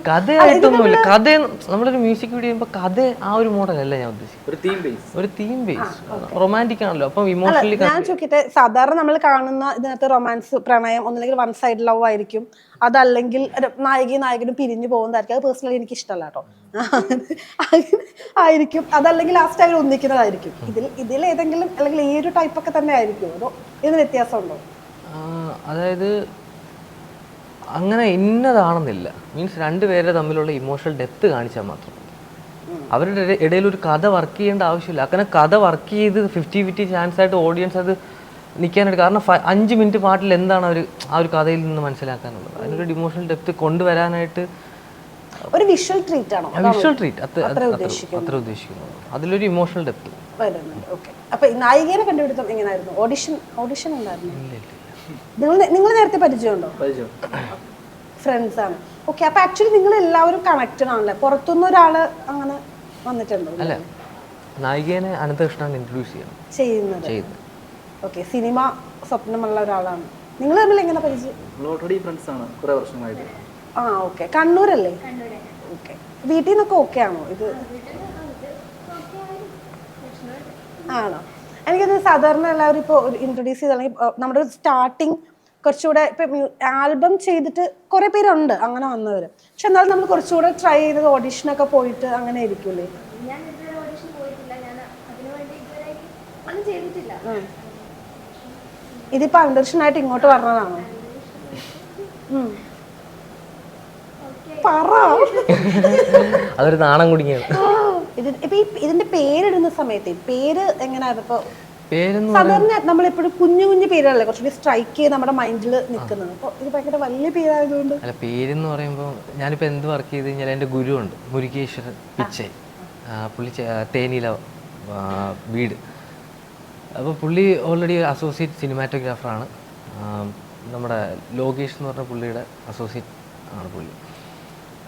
കഥയായിട്ടൊന്നുമില്ല കഥ നമ്മളൊരു മ്യൂസിക് വീഡിയോ ചെയ്യുമ്പോൾ കഥ ആ ഒരു മോഡലല്ല ഞാൻ ഉദ്ദേശിക്കുന്നത് ഒരു തീം ബേസ് ഒരു തീം ബേസ് റൊമാന്റിക് ആണല്ലോ. അപ്പം ഇമോഷണലി ഞാൻ ചോദിക്കട്ടെ സാധാരണ നമ്മൾ കാണുന്ന ഇതിനകത്ത് റൊമാൻസ് പ്രണയം ഒന്നുമില്ലെങ്കിൽ വൺ സൈഡ് ലവ് ആയിരിക്കും. അതല്ലെങ്കിൽ നായികയും നായകനും പിരിഞ്ഞു പോകുന്നതായിരിക്കും. അത് പേഴ്സണലി എനിക്ക് ഇഷ്ടമല്ല കേട്ടോ. ആയിരിക്കും. അതല്ലെങ്കിൽ ലാസ്റ്റ് അവർ ഒന്നിക്കുന്നതായിരിക്കും. ഇതിൽ ഇതിൽ ഏതെങ്കിലും അല്ലെങ്കിൽ ഈ ഒരു ടൈപ്പ് ഒക്കെ തന്നെ ആയിരിക്കും. അതോ ഇതിന് വ്യത്യാസമുണ്ടോ? അതായത് അങ്ങനെ ഇന്നതാണെന്നില്ല. മീൻസ് രണ്ടുപേരെ തമ്മിലുള്ള ഇമോഷണൽ ഡെപ്ത് കാണിച്ചാൽ മാത്രം. അവരുടെ ഇടയിൽ ഒരു കഥ വർക്ക് ചെയ്യേണ്ട ആവശ്യമില്ല. അങ്ങനെ കഥ വർക്ക് ചെയ്ത് ഫിഫ്റ്റി ഫിഫ്റ്റി ചാൻസ് ആയിട്ട് ഓഡിയൻസ് അത് നിൽക്കാനായിട്ട് കാരണം അഞ്ച് മിനിറ്റ് പാട്ടിൽ എന്താണ് അവർ ആ ഒരു കഥയിൽ നിന്ന് മനസ്സിലാക്കാനുള്ളത്? അതിനൊരു ഇമോഷണൽ ഡെപ്ത് കൊണ്ടുവരാനായിട്ട് ഒരു വിഷ്വൽ ട്രീറ്റ് ആണോ? വിഷ്വൽ ട്രീറ്റ് അത്ര ഉദ്ദേശിക്കുന്നു. അതിലൊരു ഇമോഷണൽ ഡെപ്ത് വരുന്നുണ്ട്. ഓക്കെ അപ്പൊ നായികേനെ കണ്ടുപിടുത്തം എങ്ങനെയായിരുന്നു ഓഡിഷൻ ഓഡിഷൻ ഉണ്ടായിരുന്നു? നിങ്ങൾ നിങ്ങൾ നേരത്തെ പരിചയമുണ്ടോ? പരിചയം. ഫ്രണ്ട്സ് ആണ്. ഓക്കെ അപ്പൊ ആക്ച്വലി നിങ്ങൾ എല്ലാവരും കണക്റ്റഡ് ആണല്ലേ? പുറത്തുനിന്ന് ഒരാൾ അങ്ങനെ വന്നിട്ടുണ്ടോ? അല്ല. നായികേനെ അനന്തകൃഷ്ണൻ ഇൻട്രൊഡ്യൂസ് ചെയ്യണം. ചെയ്യുന്നത്. ചെയ്യുന്നത്. ഓക്കെ സിനിമ സ്വപ്നമുള്ള ഒരാളാണ്. നിങ്ങൾ തമ്മിൽ എങ്ങനെ പരിചയം? ഓൾറെഡി ഫ്രണ്ട്സ് ആണ് കുറെ വർഷമായിട്ട് ആ ഓക്കെ കണ്ണൂരല്ലേ? ഓക്കെ വീട്ടിൽ നിന്നൊക്കെ ഓക്കെ ആണോ? ഇത് ആണോ? എനിക്കത് സാധാരണ എല്ലാവരും ഇപ്പോൾ ഇൻട്രൊഡ്യൂസ് ചെയ്ത നമ്മുടെ സ്റ്റാർട്ടിങ് കുറച്ചുകൂടെ ഇപ്പൊ ആൽബം ചെയ്തിട്ട് കുറേ പേരുണ്ട് അങ്ങനെ വന്നവര്. പക്ഷെ എന്നാലും നമ്മൾ കുറച്ചുകൂടെ ട്രൈ ചെയ്തത് ഓഡിഷനൊക്കെ പോയിട്ട് അങ്ങനെ ആയിരിക്കൂലേ ഞാൻ ഇതുവരെ ഓഡിഷൻ പോയിട്ടില്ല. ഞാൻ അതിനു വേണ്ടി ഒന്നും ചെയ്തിട്ടില്ല. ഇതിപ്പോ അന്തരീക്ഷനായിട്ട് ഇങ്ങോട്ട് പറഞ്ഞതാണോ ഉം. പറ. അതൊരു നാണം കുടുങ്ങിയാണ് ഇത് ഇപ്പൊ ഈ ഇതിന്റെ പേരിടുന്ന സമയത്ത് പേര് എങ്ങനെയായിരുന്നു ഇപ്പൊ സാധാരണ നമ്മളെപ്പോഴും കുഞ്ഞു കുഞ്ഞു പേരുകളല്ലേ? കുറച്ചുകൂടി സ്ട്രൈക്ക് ചെയ്ത് നമ്മുടെ മൈൻഡിൽ നിൽക്കുന്നത്. അപ്പൊ ഇത് ഭയങ്കര വലിയ പേരായതുകൊണ്ട് അല്ല പേരെന്ന് പറയുമ്പോൾ ഞാനിപ്പോൾ എന്ത് വർക്ക് ചെയ്ത് കഴിഞ്ഞാൽ എന്റെ ഗുരുവുണ്ട് മുരുകേശ്വരൻ പിച്ചൈ. പുള്ളി തേനില വീട്. അപ്പോൾ പുള്ളി ഓൾറെഡി അസോസിയേറ്റ് സിനിമാറ്റോഗ്രാഫറാണ് നമ്മുടെ ലോകേഷ് എന്ന് പറഞ്ഞ പുള്ളിയുടെ അസോസിയേറ്റ് ആണ് പുള്ളി.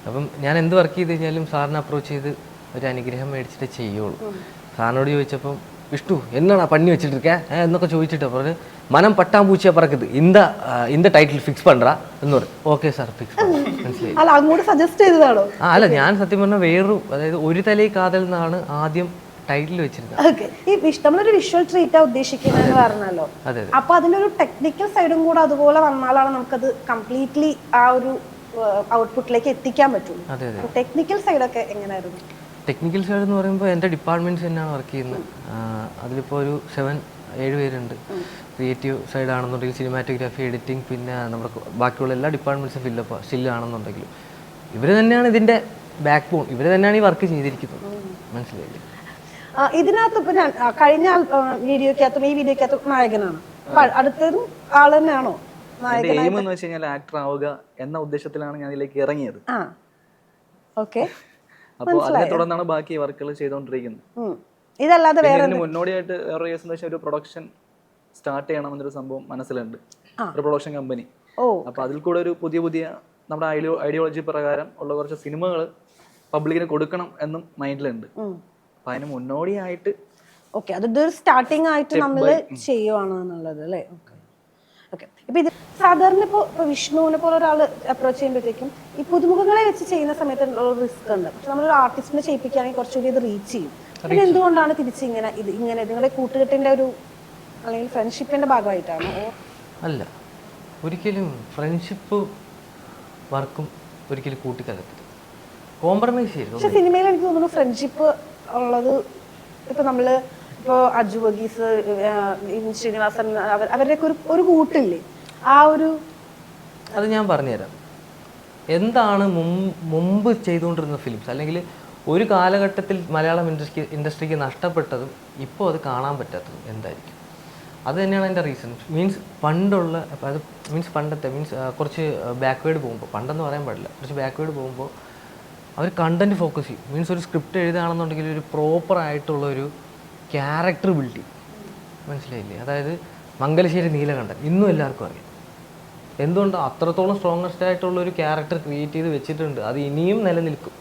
അപ്പം ഞാൻ എന്ത് വർക്ക് ചെയ്ത് കഴിഞ്ഞാലും സാറിനെ അപ്രോച്ച് ചെയ്ത് ഒരു അനുഗ്രഹം മേടിച്ചിട്ട് ചെയ്യുള്ളൂ. സാറിനോട് ചോദിച്ചപ്പം വിഷ്ണു എന്നാണ് പണി വെച്ചിട്ടിരിക്കേ? എന്നൊക്കെ ചോദിച്ചിട്ട് പറഞ്ഞു മനം പട്ടാൻ പൂച്ചിയാ പറക്കുത് ഇന്ത ഇന്ത ടൈറ്റിൽ ഫിക്സ് പണ്ടാ എന്ന് പറഞ്ഞു. ഓക്കെ സാർ ഫിക്സ് മനസ്സിലായി. അല്ല അങ്ങോട്ട് സജസ്റ്റ് ചെയ്തതാണോ? അല്ല ഞാൻ സത്യം പറഞ്ഞാൽ വേറൊരു അതായത് ഒരു തലേ കാതൽ എന്നാണ് ആദ്യം ടൈറ്റിൽ വെച്ചിരുന്നത്. ഈ നമ്മളൊരു വിഷ്വൽ ട്രീറ്റ് ഉദ്ദേശിക്കുന്നതെന്ന് പറഞ്ഞല്ലോ. അപ്പൊ അതിന്റെ ഒരു ടെക്നിക്കൽ സൈഡും കൂടെ അതുപോലെ വന്നാലാണ് നമുക്കത് കംപ്ലീറ്റ്ലി ആ ഒരു ഔട്ട്പുട്ടിലേക്ക് എത്തിക്കാൻ പറ്റുള്ളൂ. ടെക്നിക്കൽ സൈഡൊക്കെ എങ്ങനെയായിരുന്നു? ടെക്നിക്കൽ സൈഡ് എന്ന് പറയുമ്പോൾ എന്റെ ഡിപ്പാർട്ട്മെന്റ്സ് തന്നെയാണ് വർക്ക് ചെയ്യുന്നത്. അതിലിപ്പോൾ ഒരു സെവൻ ഏഴ് പേരുണ്ട്. ക്രിയേറ്റീവ് സൈഡ് ആണെന്നുണ്ടെങ്കിൽ സിനിമാറ്റോഗ്രാഫി എഡിറ്റിംഗ് പിന്നെ നമ്മുടെ ബാക്കിയുള്ള എല്ലാ ഡിപ്പാർട്ട്മെന്റ്സും ഫില്ലപ്പ് സ്റ്റില്ലാണെന്നുണ്ടെങ്കിലും ഇവർ തന്നെയാണ് ഇതിന്റെ ബാക്ക് ബോൺ ഇവർ തന്നെയാണ് ഈ വർക്ക് ചെയ്തിരിക്കുന്നത്. മനസ്സിലായില്ലേ? ഇതിനകത്ത് ഇപ്പൊ ഞാൻ കഴിഞ്ഞ വീഡിയോക്കകത്തും ഈ വീഡിയോക്കകത്തും നായകനാണ്. അടുത്തതും ആൾ തന്നെയാണോ? എന്റെ എന്ന് വെച്ച് കഴിഞ്ഞാൽ ആക്ടർ ആവുക എന്ന ഉദ്ദേശത്തിലാണ് ഞാൻ ഇതിലേക്ക് ഇറങ്ങിയത്. ഓക്കെ. അപ്പോൾ അതിനെ തുടർന്നാണ് ബാക്കി വർക്കുകൾ ചെയ്തുകൊണ്ടിരിക്കുന്നത്. ഇതല്ലാതെ വേറെ മുന്നോടിയായിട്ട് വേറെ കേസ് എന്ന് വെച്ചാൽ ഒരു പ്രൊഡക്ഷൻ സ്റ്റാർട്ട് ചെയ്യണം എന്നൊരു സംഭവം മനസ്സിലുണ്ട്. ഒരു പ്രൊഡക്ഷൻ കമ്പനി അപ്പോൾ അതിൽ കൂടെ ഒരു പുതിയ പുതിയ നമ്മുടെ ഐഡിയോ ഐഡിയോളജി പ്രകാരം ഉള്ള കുറച്ച് സിനിമകൾ പബ്ലിക്കിന് കൊടുക്കണം എന്നും മൈൻഡിലുണ്ട്. അപ്പം അതിന് മുന്നോടിയായിട്ട് ഓക്കെ. അതൊരു സ്റ്റാർട്ടിംഗ് ആയിട്ട് നമ്മൾ ചെയ്യുവാണ് എന്നുള്ളത് അല്ലേ? ഇപ്പൊ ഇത് സാധാരണ ഇപ്പൊ ഇപ്പൊ വിഷ്ണുവിനെ പോലെ ഒരാൾ അപ്രോച്ച് ചെയ്യുമ്പോഴത്തേക്കും ഈ പുതുമുഖങ്ങളെ വെച്ച് ചെയ്യുന്ന സമയത്ത് റിസ്ക് ഉണ്ട്. പക്ഷെ നമ്മളൊരു ആർട്ടിസ്റ്റിനെ ചെയ്യിപ്പിക്കുകയാണെങ്കിൽ കുറച്ചുകൂടി ഇത് റീച്ച് ചെയ്യും. പിന്നെ എന്തുകൊണ്ടാണ് തിരിച്ച് ഇങ്ങനെ ഇത് ഇങ്ങനെ നിങ്ങളുടെ കൂട്ടുകെട്ടിന്റെ ഒരു അല്ലെങ്കിൽ ഫ്രണ്ട്ഷിപ്പിന്റെ ഭാഗമായിട്ടാണ്? അല്ല. ഒരിക്കലും ഫ്രണ്ട്ഷിപ്പ് വർക്കും ഒരിക്കലും കൂട്ടിക്കലത്തില്ല കോംപ്രമൈസ് ചെയ്യരുത്. പക്ഷെ സിനിമയിൽ എനിക്ക് തോന്നുന്നു ഫ്രണ്ട്ഷിപ്പ് ഉള്ളത് ഇപ്പൊ നമ്മൾ ഇപ്പൊ അജു വഗീസ് ശ്രീനിവാസൻ അവർ അവരുടെയൊക്കെ ഒരു ഒരു കൂട്ടില്ലേ? ആ ഒരു അത് ഞാൻ പറഞ്ഞുതരാം. എന്താണ് മുമ്പ് ചെയ്തുകൊണ്ടിരുന്ന ഫിലിംസ് അല്ലെങ്കിൽ ഒരു കാലഘട്ടത്തിൽ മലയാളം ഇൻഡസ്ട്രി ഇൻഡസ്ട്രിക്ക് നഷ്ടപ്പെട്ടതും ഇപ്പോൾ അത് കാണാൻ പറ്റാത്തതും എന്തായിരിക്കും? അത് തന്നെയാണ് എന്റെ റീസൺ മീൻസ് പണ്ടുള്ള അത് മീൻസ് പണ്ടത്തെ മീൻസ് കുറച്ച് ബാക്ക്വേഡ് പോകുമ്പോൾ പണ്ടെന്ന് പറയാൻ പാടില്ല. കുറച്ച് ബാക്ക്വേഡ് പോകുമ്പോൾ അവർ കണ്ടന്റ് ഫോക്കസ് ചെയ്യും. മീൻസ് ഒരു സ്ക്രിപ്റ്റ് എഴുതുകയാണെന്നുണ്ടെങ്കിൽ ഒരു പ്രോപ്പർ ആയിട്ടുള്ള ഒരു ക്യാരക്ടർ ബിൽഡ് ചെയ്യും മനസ്സിലായില്ലേ? അതായത് മംഗലശ്ശേരി നീലകണ്ഠൻ. ഇന്നും എല്ലാവർക്കും അറിയാം. എന്തുകൊണ്ട് അത്രത്തോളം സ്ട്രോങ്ങസ്റ്റ് ആയിട്ടുള്ള ഒരു ക്യാരക്ടർ ക്രിയേറ്റ് ചെയ്ത് വെച്ചിട്ടുണ്ട്? അത് ഇനിയും നിലനിൽക്കും.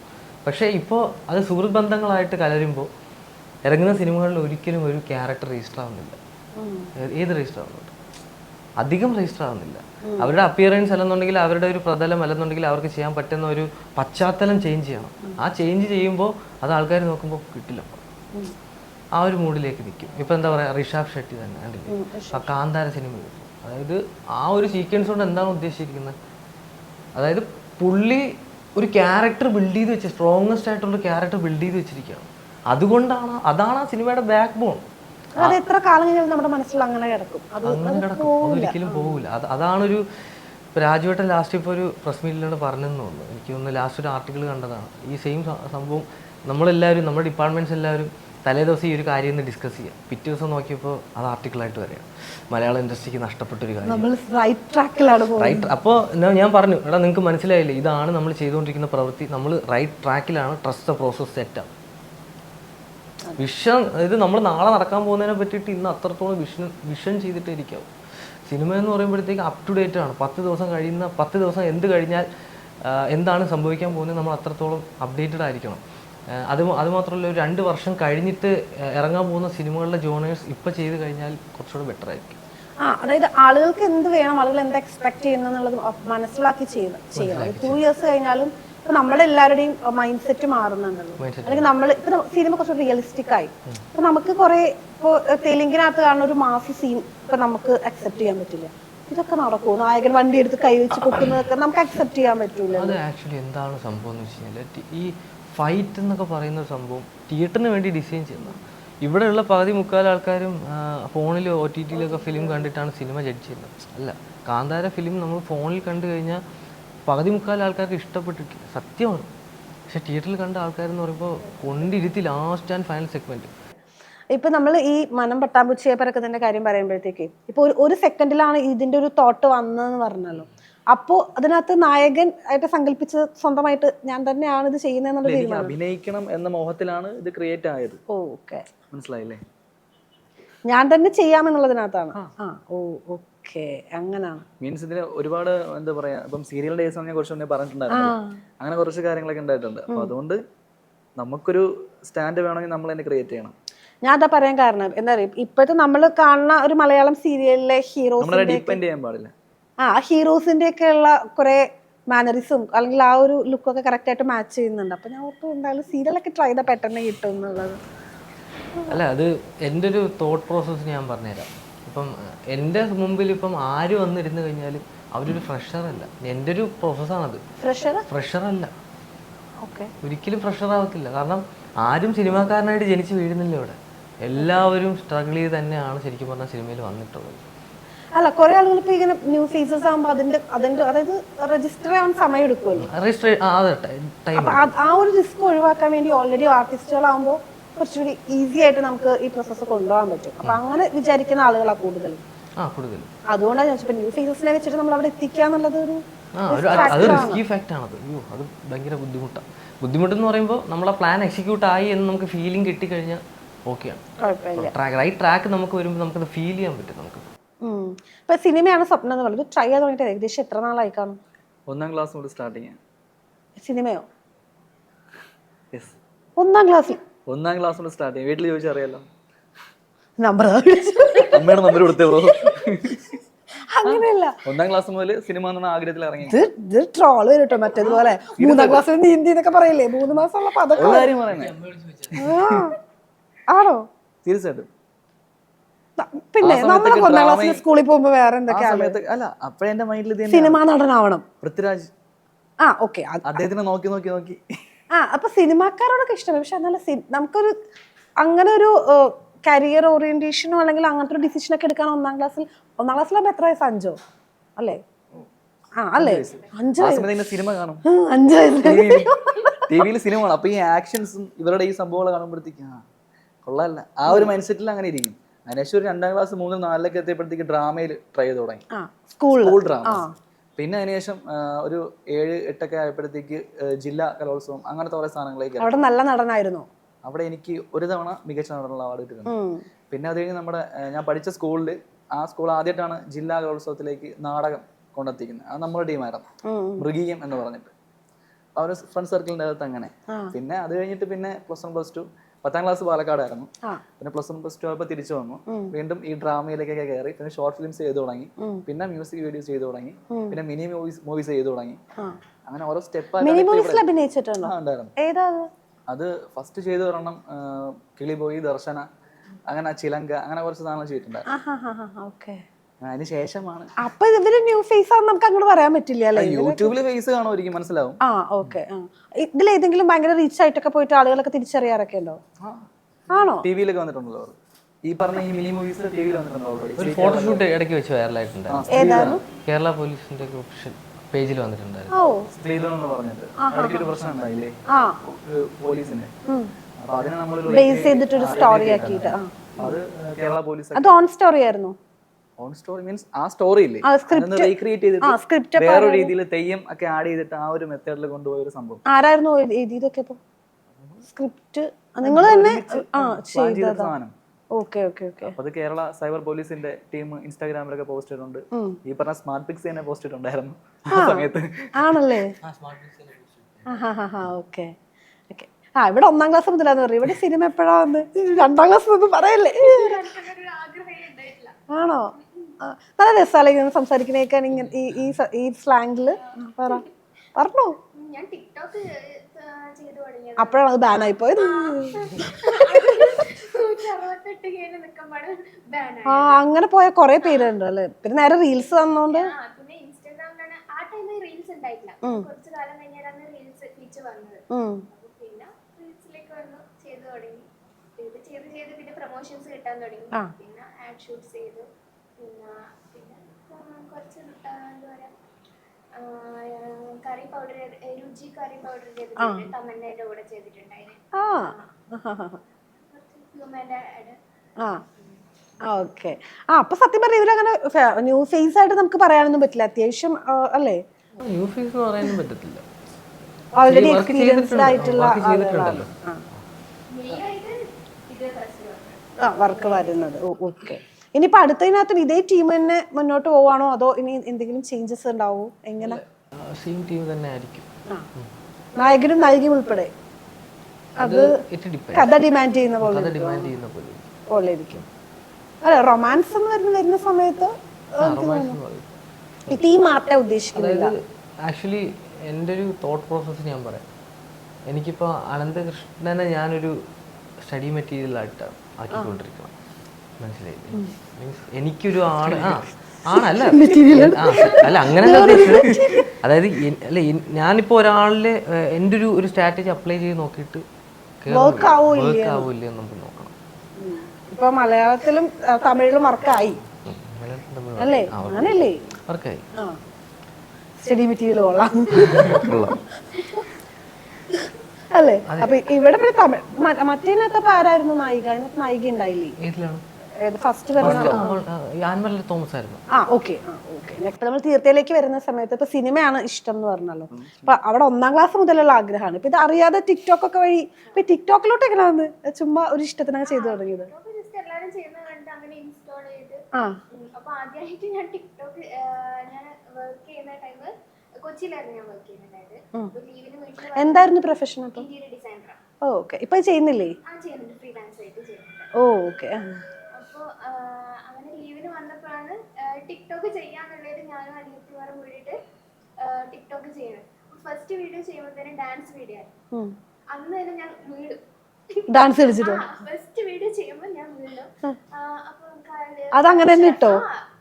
പക്ഷേ ഇപ്പോൾ അത് സുഹൃത്ത് ബന്ധങ്ങളായിട്ട് കലരുമ്പോൾ ഇറങ്ങുന്ന സിനിമകളിൽ ഒരിക്കലും ഒരു ക്യാരക്ടർ രജിസ്റ്റർ ആവുന്നില്ല. ഏത് രജിസ്റ്റർ ആവുന്നുണ്ട്? അധികം രജിസ്റ്റർ ആവുന്നില്ല. അവരുടെ അപ്പിയറൻസ് അല്ലെന്നുണ്ടെങ്കിൽ അവരുടെ ഒരു പ്രതലം അല്ലെന്നുണ്ടെങ്കിൽ അവർക്ക് ചെയ്യാൻ പറ്റുന്ന ഒരു പശ്ചാത്തലം ചേഞ്ച് ചെയ്യണം. ആ ചേഞ്ച് ചെയ്യുമ്പോൾ അത് ആൾക്കാർ നോക്കുമ്പോൾ കിട്ടില്ല. ആ ഒരു മൂഡിലേക്ക് നിൽക്കും ഇപ്പം എന്താ പറയുക ഋഷാബ് ഷെട്ടി തന്നെ കണ്ടില്ലേ? ആ കാന്താര സിനിമ എടുത്തു. അതായത് ആ ഒരു സീക്വൻസ് കൊണ്ട് എന്താണ് ഉദ്ദേശിച്ചിരിക്കുന്നത്? അതായത് പുള്ളി ഒരു ക്യാരക്ടർ ബിൽഡ് ചെയ്ത് വെച്ച് സ്ട്രോങ്ങസ്റ്റ് ആയിട്ടുള്ള ക്യാരക്ടർ ബിൽഡ് ചെയ്ത് വെച്ചിരിക്കുകയാണ്. അതുകൊണ്ടാണ് അതാണ് ആ സിനിമയുടെ ബാക്ക് ബോൺ അത് എത്ര കാലം കഴിഞ്ഞാലും നമ്മുടെ മനസ്സിൽ അങ്ങനെ കിടക്കും? അങ്ങനെ കിടക്കും. ഒരിക്കലും പോകില്ല അത് അതാണൊരു രാജുവേട്ടൻ ലാസ്റ്റ് ഇപ്പോൾ ഒരു പ്രസ് മീറ്റിലാണ് പറഞ്ഞെന്ന് തോന്നുന്നു. എനിക്ക് തോന്നുന്നു ലാസ്റ്റ് ഒരു ആർട്ടിക്കിൾ കണ്ടതാണ്. ഈ സെയിം സംഭവം നമ്മളെല്ലാവരും നമ്മുടെ ഡിപ്പാർട്ട്മെന്റ്സ് എല്ലാവരും തലേ ദിവസം ഈ ഒരു കാര്യം ഒന്ന് ഡിസ്കസ് ചെയ്യാം. പിറ്റേ ദിവസം നോക്കിയപ്പോൾ അത് ആർട്ടിക്കിളായിട്ട് വരികയാണ്. മലയാള ഇൻഡസ്ട്രിക്ക് നഷ്ടപ്പെട്ട ഒരു കാര്യം. നമ്മൾ റൈറ്റ് ട്രാക്കിലാണ് റൈറ്റ് അപ്പോൾ ഞാൻ പറഞ്ഞു എടാ നിങ്ങൾക്ക് മനസ്സിലായില്ലേ? ഇതാണ് നമ്മൾ ചെയ്തുകൊണ്ടിരിക്കുന്ന പ്രവൃത്തി. നമ്മൾ റൈറ്റ് ട്രാക്കിലാണ് ട്രസ്റ്റ് ദ പ്രോസസ് സെറ്റാണ് വിഷൻ ഇത് നമ്മൾ നാളെ നടക്കാൻ പോകുന്നതിനെ പറ്റിയിട്ട് ഇന്ന് അത്രത്തോളം വിഷൻ വിഷൻ ചെയ്തിട്ടേ ഇരിക്കാവും സിനിമ എന്ന് പറയുമ്പോഴത്തേക്ക് അപ് ടു ഡേറ്റ് ആണ്. പത്ത് ദിവസം കഴിയുന്ന പത്ത് ദിവസം എന്ത് കഴിഞ്ഞാൽ എന്താണ് സംഭവിക്കാൻ പോകുന്നത് നമ്മൾ അത്രത്തോളം അപ്ഡേറ്റഡ് ആയിരിക്കണം. അത് അതുമാത്രമല്ല അത് ഒരു രണ്ട് വർഷം കഴിഞ്ഞിട്ട് ഇറങ്ങാൻ പോകുന്ന സിനിമകളുടെ ജോണേഴ്സ് ഇപ്പോൾ ചെയ്ത് കഴിഞ്ഞാൽ കുറച്ചുകൂടെ ബെറ്റർ ആയിരിക്കും. ആ അതായത് ആളുകൾക്ക് എന്ത് വേണം ആളുകൾ എന്ത് എക്സ്പെക്ട് ചെയ്യുന്നു എന്നുള്ളത് മനസ്സിലാക്കി ചെയ്യണം. ചെയ്യണം. ടു ഇയേഴ്സ് കഴിഞ്ഞാലും ഇപ്പൊ നമ്മുടെ എല്ലാവരുടെയും മൈൻഡ് സെറ്റ് മാറുന്നുണ്ടല്ലോ. അല്ലെങ്കിൽ നമ്മൾ ഇപ്പൊ സിനിമ കുറച്ച് റിയലിസ്റ്റിക് ആയി. ഇപ്പൊ നമുക്ക് കുറെ ഇപ്പോ തെലുങ്കിനകത്ത് കാണുന്ന ഒരു മാഫി സീൻ ഇപ്പൊ നമുക്ക് അക്സെപ്റ്റ് ചെയ്യാൻ പറ്റില്ല. ഇതൊക്കെ നടക്കുമോ നായകൻ വണ്ടി എടുത്ത് കൈ കൈവച്ച് പൊക്കുന്നതൊക്കെ നമുക്ക് അക്സെപ്റ്റ് ചെയ്യാൻ പറ്റൂല അത് ആക്ച്വലി എന്താണ് സംഭവം എന്ന് വെച്ച് കഴിഞ്ഞാൽ ഈ ഫൈറ്റ് എന്നൊക്കെ പറയുന്ന ഒരു സംഭവം തിയേറ്ററിന് വേണ്ടി ഡിസൈൻ ചെയ്യുന്ന. ഇവിടെയുള്ള പകുതി മുക്കാൽ ആൾക്കാരും ഫോണിൽ ഒ ടി ടിയിലൊക്കെ ഫിലിം കണ്ടിട്ടാണ് സിനിമ ജഡ്ജ് ചെയ്യുന്നത്. അല്ല കാന്താര ഫിലിം നമ്മൾ ഫോണിൽ കണ്ടു കഴിഞ്ഞാൽ പകുതി മുക്കാൽ ആൾക്കാർക്ക് ഇഷ്ടപ്പെട്ടിട്ടില്ല. സത്യമാണ്. പക്ഷെ തിയേറ്ററിൽ കണ്ട ആൾക്കാരെന്ന് പറയുമ്പോൾ കൊണ്ടിരുത്തി ലാസ്റ്റ് ആൻഡ് ഫൈനൽ സെഗ്മെന്റ് ഇപ്പൊ നമ്മൾ ഈ മനം പട്ടാമ്പുച്ചിയെ പറക്കുന്നതിന്റെ കാര്യം പറയുമ്പോഴത്തേക്ക് ഇപ്പൊ ഒരു ഒരു സെക്കൻഡിലാണ് ഇതിന്റെ ഒരു തോട്ട് വന്നതെന്ന് പറഞ്ഞല്ലോ. അപ്പോ അതിനകത്ത് നായകൻ ആയിട്ട് സങ്കല്പിച്ച് സ്വന്തമായിട്ട് ഞാൻ തന്നെയാണ് ഇത് ചെയ്യുന്നതെന്നുള്ള എനിക്ക് തീരുമാനം അഭിനയിക്കണം എന്ന മോഹത്തിലാണ് ഇത് ക്രിയേറ്റ് ആയത്. ഓക്കെ. മനസ്സിലായില്ലേ? ഞാൻ തന്നെ ചെയ്യാമെന്നുള്ളതിനകത്താണ്. ആ. ഓ ഓക്കെ. അങ്ങനാണ് മീൻസ് ഇതിന് ഒരുപാട് എന്താ പറയാ ഇപ്പം സീരിയൽ കേസ് ഞാൻ കുറച്ച് മുന്നേ പറഞ്ഞിട്ടുണ്ടായിരുന്നു അങ്ങനെ കുറച്ച് കാര്യങ്ങളൊക്കെ ഉണ്ടായിട്ടുണ്ട്. അപ്പൊ അതുകൊണ്ട് നമുക്കൊരു സ്റ്റാൻഡ് വേണമെങ്കിൽ നമ്മൾ തന്നെ ക്രിയേറ്റ് ചെയ്യണം. ഞാൻ അതാ പറയാൻ കാരണം. എന്താ പറയുക ഇപ്പോഴത്തെ നമ്മൾ കാണുന്ന ഒരു മലയാളം സീരിയലിലെ നമ്മളെ ഹീറോസിന്റെ ഡിപ്പെൻഡ് ചെയ്യാൻ പാടില്ല. ആ ഹീറോസിന്റെ ഒക്കെ ഉള്ള കുറെ മാനറിസും അല്ലെങ്കിൽ ആ ഒരു ലുക്കൊക്കെ കറക്റ്റ് ആയിട്ട് മാച്ച് ചെയ്യുന്നുണ്ട്. അപ്പൊ ഞാൻ ഓർത്തു എന്തായാലും സീരിയലൊക്കെ ട്രൈ ചെയ്താൽ പെട്ടെന്ന് കിട്ടും എന്നുള്ളത് അല്ല അത് എന്റെ ഒരു തോട്ട് പ്രോസസ്സ് ഞാൻ പറഞ്ഞുതരാം. ഇപ്പം എന്റെ മുമ്പിൽ ഇപ്പം ആര് വന്നിരുന്നു കഴിഞ്ഞാലും അവരൊരു ഫ്രഷർ അല്ല. എന്റെ ഒരു പ്രോസസ്സാണത് ഫ്രഷർ ഫ്രഷർ അല്ല. ഓക്കെ ഒരിക്കലും ഫ്രഷർ ആവത്തില്ല. കാരണം ആരും സിനിമാക്കാരനായിട്ട് ജനിച്ച് വീഴുന്നില്ല ഇവിടെ. എല്ലാവരും സ്ട്രഗിൾ ചെയ്ത് തന്നെയാണ് ശരിക്കും പറഞ്ഞാൽ സിനിമയിൽ വന്നിട്ടുള്ളത്. അല്ല കുറെ ആളുകൾ ഇപ്പൊ ഇങ്ങനെ ന്യൂ ഫേസസ് ആകുമ്പോൾ അതിന്റെ അതിന്റെ അതായത് രജിസ്റ്റർ ആവാൻ സമയം എടുക്കുമല്ലോ. രജിസ്റ്റർ ആ അതെ അപ്പൊ അത് ആ ഒരു റിസ്ക് ഒഴിവാക്കാൻ വേണ്ടി ഓൾറെഡി ആർട്ടിസ്റ്റുകളാകുമ്പോൾ കുറച്ചുകൂടി ഈസി ആയിട്ട് നമുക്ക് ഈ പ്രോസസ്സ് കൊണ്ടുപോകാൻ പറ്റും. അപ്പൊ അങ്ങനെ വിചാരിക്കുന്ന ആളുകളാണ് കൂടുതൽ അതുകൊണ്ടാണ് ഞാൻ ചോദിച്ചത് ന്യൂ ഫേസസിനെ വെച്ചിട്ട് നമ്മൾ അവിടെ എത്തിക്കുക എന്നുള്ളത് ഒരു അത് റിസ്കി ഫാക്റ്റ് ആണത്. അയ്യോ അത് ഭയങ്കര ബുദ്ധിമുട്ടാണ് ബുദ്ധിമുട്ടെന്ന് പറയുമ്പോൾ നമ്മളെ പ്ലാൻ എക്സിക്യൂട്ട് ആയി എന്ന് നമുക്ക് ഫീലിംഗ് കിട്ടിക്കഴിഞ്ഞാൽ ഓക്കെയാണ് റൈറ്റ് ട്രാക്ക് നമുക്ക് വരുമ്പോൾ നമുക്കത് ഫീൽ ചെയ്യാൻ പറ്റും നമുക്ക്. ഇപ്പൊ സിനിമയാണ് സ്വപ്നം എന്ന് പറയുന്നത് ട്രൈ ചെയ്ത് തുടങ്ങിയിട്ട് ഏകദേശം എത്ര നാളായി കാണും? ഒന്നാം ക്ലാസ് മുതൽ സ്റ്റാർട്ടിങ് സിനിമയോ? ഒന്നാം ക്ലാസ്സിൽ ഒന്നാം ക്ലാസ് മുതൽ സ്റ്റാർട്ട് ചെയ്യാം. വീട്ടിൽ ചോദിച്ചാൽ അറിയാലോ. നമ്പർ അമ്മയുടെ നമ്പർ കൊടുത്തേ ബ്രോ അങ്ങനെയല്ല. ഒന്നാം ക്ലാസ് മുതൽ സിനിമ എന്ന ആഗ്രഹത്തിൽ ഇറങ്ങി. ഇത് ട്രോൾ വരും കേട്ടോ മറ്റേതുപോലെ. മൂന്നാം ക്ലാസ്സിൽ നീന്തി എന്നൊക്കെ പറയില്ലേ? മൂന്ന് മാസമുള്ള പതൊക്കെ ആണോ? ന- പിന്നെ നമ്മൾ ഒന്നാം ക്ലാസ് ക്ലാസ്സിൽ സ്കൂളിൽ പോകുമ്പോ വേറെ എന്തൊക്കെയാണ് സിനിമാ നടനാവണം. പൃഥ്വിരാജ്. ആ ഓക്കെ. അദ്ദേഹത്തിനെ നോക്കി നോക്കി നോക്കി. ആ അപ്പൊ സിനിമാക്കാരോടൊക്കെ ഇഷ്ടമാണ്. പക്ഷെ എന്നാലും നമുക്കൊരു അങ്ങനെ ഒരു കരിയർ ഓറിയന്റേഷനോ അല്ലെങ്കിൽ അങ്ങനത്തെ ഒരു ഡിസിഷൻ ഒക്കെ എടുക്കാൻ ഒന്നാം ക്ലാസ്സിൽ ഒന്നാം ക്ലാസ്സിലാകുമ്പോൾ എത്ര വയസ്സ്? അഞ്ചോ? അല്ലേ? ആ അല്ലേ? അഞ്ച് സിനിമ കാണും. അഞ്ച് വയസ്സ്. സിനിമ കാണും. അപ്പൊ ഈ ആക്ഷൻസും ഇവരുടെ ഈ സംഭവങ്ങൾ കാണുമ്പോഴത്തേക്ക് കൊള്ളാല്ല. ആ ഒരു മൈൻഡ് സെറ്റിൽ അങ്ങനെ ഇരിക്കും. അതിനുശേഷം ഒരു രണ്ടാം ക്ലാസ് മൂന്ന് നാലിലൊക്കെ എത്തിയപ്പോഴത്തേക്ക് ഡ്രാമയിൽ ട്രൈ ചെയ്ത് തുടങ്ങി. സ്കൂൾ ഡ്രാമ പിന്നെ അതിനുശേഷം ഒരു ഏഴ് എട്ടൊക്കെ ആയപ്പോഴത്തേക്ക് ജില്ലാ കലോത്സവം അങ്ങനത്തെ കുറെ സ്ഥാനങ്ങളിലേക്ക് അവിടെ നല്ല നടനായിരുന്നു. അവിടെ എനിക്ക് ഒരു തവണ മികച്ച നടനുള്ള അവാർഡ് കിട്ടിയിട്ടുണ്ട് പിന്നെ അത് കഴിഞ്ഞ് നമ്മുടെ ഞാൻ പഠിച്ച സ്കൂളിൽ ആ സ്കൂൾ ആദ്യമായിട്ടാണ് ജില്ലാ കലോത്സവത്തിലേക്ക് നാടകം കൊണ്ടെത്തിക്കുന്നത്. അത് നമ്മുടെ ടീമായിരുന്നു. മൃഗീയം എന്ന് പറഞ്ഞിട്ട്. ആ ഒരു ഫ്രണ്ട് സർക്കിളിന്റെ അകത്ത് അങ്ങനെ. പിന്നെ അത് കഴിഞ്ഞിട്ട് പിന്നെ പ്ലസ് വൺ പ്ലസ് ടു പത്താം ക്ലാസ് പാലക്കാടായിരുന്നു. പിന്നെ പ്ലസ് വൺ പ്ലസ് ടു ആയപ്പോൾ തിരിച്ചു വന്നു. വീണ്ടും ഈ ഡ്രാമയിലേക്കൊക്കെ കയറി പിന്നെ ഷോർട്ട് ഫിലിംസ് ചെയ്തു തുടങ്ങി. പിന്നെ മ്യൂസിക് വീഡിയോസ് ചെയ്തു തുടങ്ങി. പിന്നെ മിനി മൂവീസ് മൂവീസ് ചെയ്തു തുടങ്ങി. അങ്ങനെ ഓരോ സ്റ്റെപ്പ് ഉണ്ടായിരുന്നു? അത്? ഫസ്റ്റ് ചെയ്തു ഒരെണ്ണം കിളിബോയി ദർശന അങ്ങനെ ചിലങ്ക അങ്ങനെ കുറച്ച് സാധനങ്ങൾ ചെയ്തിട്ടുണ്ടായിരുന്നു ആഹാ, ആഹാ, ആഹാ, okay. അതിന് ശേഷമാണ്. അപ്പൊ ഇവർ ന്യൂ ഫേസ് ആണെന്ന് നമുക്ക് അങ്ങോട്ട് പറയാൻ പറ്റില്ല അല്ലേ? യൂട്യൂബിൽ ഫേസ് കാണുമായിരിക്കും മനസ്സിലാവും. ആ ഓക്കെ ഇതിൽ ഏതെങ്കിലും ഭയങ്കര റീച്ച് ആയിട്ടൊക്കെ പോയിട്ട് ആളുകളൊക്കെ തിരിച്ചറിയാറൊക്കെ ഉണ്ടോ? ആണോ? ടി വിയിലൊക്കെ വന്നിട്ടുണ്ടല്ലോ. ഈ പറഞ്ഞ ഈ മിനി മൂവീസ് ടി വിയിൽ വന്നിട്ടുണ്ടോ ഒരു ഫോട്ടോഷൂട്ട് ഇടയ്ക്ക് വെച്ച് ഏതായിരുന്നു കേരള പോലീസിന്റെ ഓപ്ഷൻ പേജിൽ വന്നിട്ടുണ്ടായിരുന്നു. ഓ. സ്ത്രീധനം എന്ന് പറഞ്ഞിട്ട് ഇടയ്ക്ക് ഒരു പ്രശ്നം ഉണ്ടായില്ലേ? അപ്പോൾ അപ്പൊ അതിനെ നമ്മൾ ബേസ് ചെയ്തിട്ടൊരു സ്റ്റോറി ആക്കിയിട്ട് അത് കേരള പോലീസ് അത് ഓൺ സ്റ്റോറി ആയിരുന്നു. ഓൺ സ്റ്റോറി മീൻസ് ആ സ്റ്റോറി ഇല്ലേ. റീക്രിയേറ്റ് ആ ചെയ്തിട്ട് വേറെ രീതിയിൽ തെയ്യം ഒക്കെ ആഡ് ചെയ്തിട്ട് ആ ഒരു മെത്തേഡിൽ കൊണ്ടുപോയ ഒരു സംഭവം. ആരായിരുന്നു എഴുതി- എഴുതിയതൊക്കെ ഇപ്പൊ? സ്ക്രിപ്റ്റ് നിങ്ങൾ തന്നെ ആ സാധനം. Okay okay okay. അപ്പൊ അത് കേരള സൈബർ പോലീസിന്റെ ടീം ഇൻസ്റ്റാഗ്രാമിലൊക്കെ പോസ്റ്റ് ചെയ്തിട്ടുണ്ട് ഈ പറഞ്ഞ സ്മാർട്ട് പിക്സ് തന്നെ പോസ്റ്റ് ചെയ്തിട്ടുണ്ടായിരുന്നു ആ സമയത്ത്. ആണല്ലേ? Okay okay. ആ ഇവിടെ ഒന്നാം ക്ലാസ് മുതലാന്ന് പറയും. ഇവിടെ സിനിമ എപ്പോഴാ വന്ന്? രണ്ടാം ക്ലാസ് ഒന്നും പറയല്ലേ? ആണോ? നല്ല രസമല്ലേ ഇങ്ങനെ സംസാരിക്കണേക്കാൻ ഇങ്ങനെ ഈ ഈ സ- ഈ സ്ലാങ്ങിൽ? പറ. പറഞ്ഞോ. ഞാൻ ടിക്ടോക്ക് ചെയ്തു തുടങ്ങിയത്. അപ്പോഴാണ് അത് ബാനായി പോയത്. നൂറ്റി അറുപത്തെട്ട് കേന് നിൽക്കുമ്പോഴാണ് ബാനായി ആ അങ്ങനെ പോയ കുറെ പേരുണ്ട് അല്ലേ? പിന്നെ നേരെ റീൽസ് വന്നോണ്ട്? ആ പിന്നെ ഇൻസ്റ്റാഗ്രാമിലാണ് ആ ടൈമിൽ റീൽസ് ഉണ്ടായിട്ടില്ല. കുറച്ചു കാലം കഴിഞ്ഞാലാണ് റീൽസ് വന്നത്. ഉം. അപ്പൊ പിന്നെ റീൽസിലേക്ക് വന്നു ചെയ്തു തുടങ്ങി. ഇത് ചെയ്ത് ചെയ്ത് പിന്നെ പ്രൊമോഷൻസ് കിട്ടാൻ തുടങ്ങി. പിന്നെ ആഡ് ഷൂട്ട്സ് ചെയ്തു. പിന്നെ പിന്നെ കുറച്ച് എന്താ പറയാ കറി പൗഡർ രുചി കറി പൗഡർ ചെയ്തിട്ടുണ്ട് തമന്നയുടെ കൂടെ ചെയ്തിട്ടുണ്ടായിരുന്നു ആ. ഓക്കെ. ആ അപ്പൊ സത്യം പറഞ്ഞ ഇവരങ്ങനെ ന്യൂ ഫേസ് ആയിട്ട് നമുക്ക് പറയാനൊന്നും പറ്റില്ല. അത്യാവശ്യം അല്ലേ? ന്യൂ ഫേസ് എന്ന് പറയാനും പറ്റത്തില്ല. ഓൾറെഡി എക്സ്പീരിയൻസ്ഡ് ആയിട്ടുള്ള ആ വർക്ക് വരുന്നത്. ഓക്കെ. ഇനിയിപ്പോ അടുത്തതിനകത്തും ഇതേ ടീം തന്നെ മുന്നോട്ട് പോവാണോ അതോ ഇനി എന്തെങ്കിലും ചേഞ്ചസ് ഉണ്ടാവോ? എങ്ങനെ? സെയിം ടീം തന്നെ ആയിരിക്കും. നായകനും നായികയും ഉൾപ്പെടെ? അത് കഥ ഡിമാൻഡ് ചെയ്യുന്ന പോലെ ഡിമാൻഡ് ചെയ്യുന്ന പോലെ ഇരിക്കും. അല്ല റൊമാൻസ് എന്ന് വരുന്ന വരുന്ന സമയത്ത് തീം മാറ്റാൻ ഉദ്ദേശിക്കുന്നില്ല? ആക്ച്വലി എന്റെ ഒരു തോട്ട് പ്രോസസ്സ് ഞാൻ പറയാം. എനിക്കിപ്പോൾ അനന്തകൃഷ്ണനെ ഞാനൊരു സ്റ്റഡി മെറ്റീരിയലായിട്ട് ആക്കിക്കൊണ്ടിരിക്കണം. മനസ്സിലായില്ലേ? മീൻസ് എനിക്കൊരു ആണ് ആ ആണല്ല. അല്ല അങ്ങനെ അതായത് അല്ല ഞാനിപ്പോ ഒരാളിൽ എന്റെ ഒരു ഒരു സ്ട്രാറ്റജി അപ്ലൈ ചെയ്ത് നോക്കിയിട്ട് വർക്ക് ആവില്ലേ നമുക്ക് നോക്കണം. ഇപ്പൊ മലയാളത്തിലും തമിഴിലും വർക്കായി. അല്ലേ? അങ്ങനല്ലേ വർക്കായി. സ്റ്റഡി മെറ്റീരിയൽ കൊള്ളാം. അല്ലേ? അപ്പൊ ഇവിടെ പിന്നെ തമിഴ് മറ്റേനകത്തപ്പോ ആരായിരുന്നു നായിക? നായിക ഉണ്ടായില്ലേ? ഫസ്റ്റ് വരുന്ന തോമസ് ആയിരുന്നു. ആ ഓക്കെ ഓക്കെ നമ്മൾ തീർത്ഥയിലേക്ക് വരുന്ന സമയത്ത് ഇപ്പൊ സിനിമയാണ് ഇഷ്ടം എന്ന് പറഞ്ഞല്ലോ. അപ്പൊ അവിടെ ഒന്നാം ക്ലാസ് മുതലുള്ള ആഗ്രഹമാണ്. ഇപ്പൊ ഇത് അറിയാതെ ടിക്ടോക്ക് ഒക്കെ വഴി ഇപ്പൊ ടിക്ടോക്കിലോട്ട് എങ്ങനെ വന്ന്? ചുമ്മാ ഒരു ഇഷ്ടത്തിനാണ് ചെയ്തു തുടങ്ങിയത്. ആ. അപ്പൊ ആദ്യമായിട്ട് ഞാൻ ടിക്ടോക്ക് ഞാൻ വർക്ക് ചെയ്യുന്ന ടൈമിൽ കൊച്ചിയിലായിരുന്നു ഞാൻ വർക്ക് ചെയ്യുന്നുണ്ടായത് എന്തായിരുന്നു പ്രൊഫഷൻ അപ്പൊ? ഓക്കെ ഇപ്പൊ ചെയ്യുന്നില്ലേ? ആ ചെയ്യുന്നുണ്ട്. ഫ്രീലാൻസ് ആയിട്ട് ചെയ്യുന്നുണ്ട്. ഓ ഓക്കെ അപ്പോൾ അങ്ങനെ ലീവിന് വന്നപ്പോഴാണ് ടിക്ടോക്ക് ചെയ്യാന്നുള്ളത് ഞാനും അനിയത്തിമാരും കൂടിയിട്ട് ടിക്ടോക്ക് ചെയ്യുന്നത് ഫസ്റ്റ് വീഡിയോ ചെയ്യുമ്പോഴത്തേനും ഡാൻസ് വീഡിയോ ആയിരുന്നു. അന്ന് തന്നെ ഞാൻ വീടും ഡാൻസ് കളിച്ചിട്ടോ? ഫസ്റ്റ് വീഡിയോ ചെയ്യുമ്പോൾ ഞാൻ വീണ്ടും അതങ്ങനെ തന്നെ ഇട്ടോ?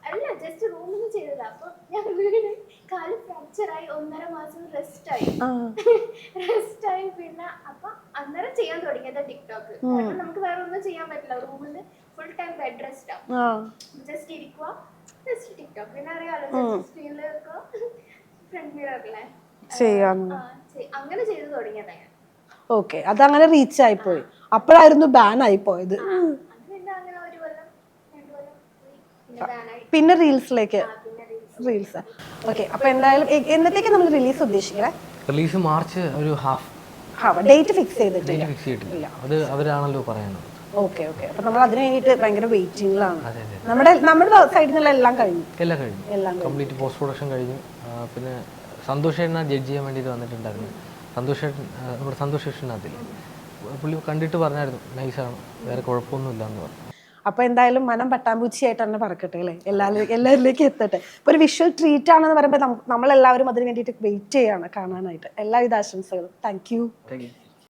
അല്ല ജസ്റ്റ് റൂമിൽ ചെയ്തതാ. അപ്പൊ ഞാൻ വീട് കാൽ ഫ്രാക്ചർ ആയി ഒന്നര മാസം റെസ്റ്റ് ആയി. റെസ്റ്റ് ആയി പിന്നെ അപ്പൊ അന്നേരം ചെയ്യാൻ തുടങ്ങിയതാ ടിക്ടോക്ക് നമുക്ക് വേറെ ഒന്നും ചെയ്യാൻ പറ്റില്ല. റൂമിൽ ഫുൾ ടൈം ബെഡ് റെസ്റ്റ് ആവും ജസ്റ്റ് ഇരിക്കുക ജസ്റ്റ് ടിക്ടോക്ക് പിന്നെ അറിയാലോ സ്ക്രീനിൽ വെക്കുക ഫ്രണ്ട് മിററിലെ ചെയ്യാന്ന് അങ്ങനെ ചെയ്തു തുടങ്ങിയതാണ് ഞാൻ. ഓക്കെ അതങ്ങനെ റീച്ച് ആയിപ്പോയി അപ്പോഴായിരുന്നു ബാൻ ആയി പോയത്. പിന്നെ അങ്ങനെ പോയി. റീൽസിലേക്ക് പിന്നെ റീൽസ് ഓക്കെ അപ്പൊ എന്തായാലും എന്നത്തേക്ക് നമ്മൾ റിലീസ് ഉദ്ദേശിക്കണേ? റിലീസ് മാർച്ച് ഒരു ഹാഫ് ഡേറ്റ് ഫിക്സ് ചെയ്തിട്ടില്ല. ഡേറ്റ് ഫിക്സ് ചെയ്തിട്ടില്ല. അത് അവരാണല്ലോ പറയുന്നത്. Okay okay. അപ്പൊ നമ്മൾ അതിന് വേണ്ടിയിട്ട് ഭയങ്കര വെയിറ്റിംഗിലാണ്. അതെ അതെ. നമ്മുടെ നമ്മുടെ സൈഡിൽ നിന്നുള്ള എല്ലാം കഴിഞ്ഞു. എല്ലാം കഴിഞ്ഞു. എല്ലാം കംപ്ലീറ്റ് പോസ്റ്റ് പ്രൊഡക്ഷൻ കഴിഞ്ഞു. ആ, പിന്നെ സന്തോഷേട്ടനെ ജഡ്ജ് ചെയ്യാൻ വേണ്ടിയിട്ട് വന്നിട്ടുണ്ടായിരുന്നു. സന്തോഷേട്ടൻ ആ, നമ്മുടെ സന്തോഷ് അതിൽ പുള്ളി കണ്ടിട്ട് പറഞ്ഞായിരുന്നു നൈസാണ് വേറെ കുഴപ്പമൊന്നുമില്ല എന്ന് പറഞ്ഞു. അപ്പൊ എന്തായാലും മനം പട്ടാമ്പൂച്ചിയായിട്ട് തന്നെ പറക്കട്ടെ അല്ലേ? എല്ലാവരും എല്ലാവരിലേക്കും എത്തട്ടെ. ഇപ്പൊ ഒരു വിഷ്വൽ ട്രീറ്റ് ആണെന്ന് പറയുമ്പോൾ നമ്മളെല്ലാവരും അതിന് വേണ്ടിയിട്ട് വെയിറ്റ് ചെയ്യാണ് കാണാനായിട്ട്. എല്ലാവിധ ആശംസകളും. Thank you thank you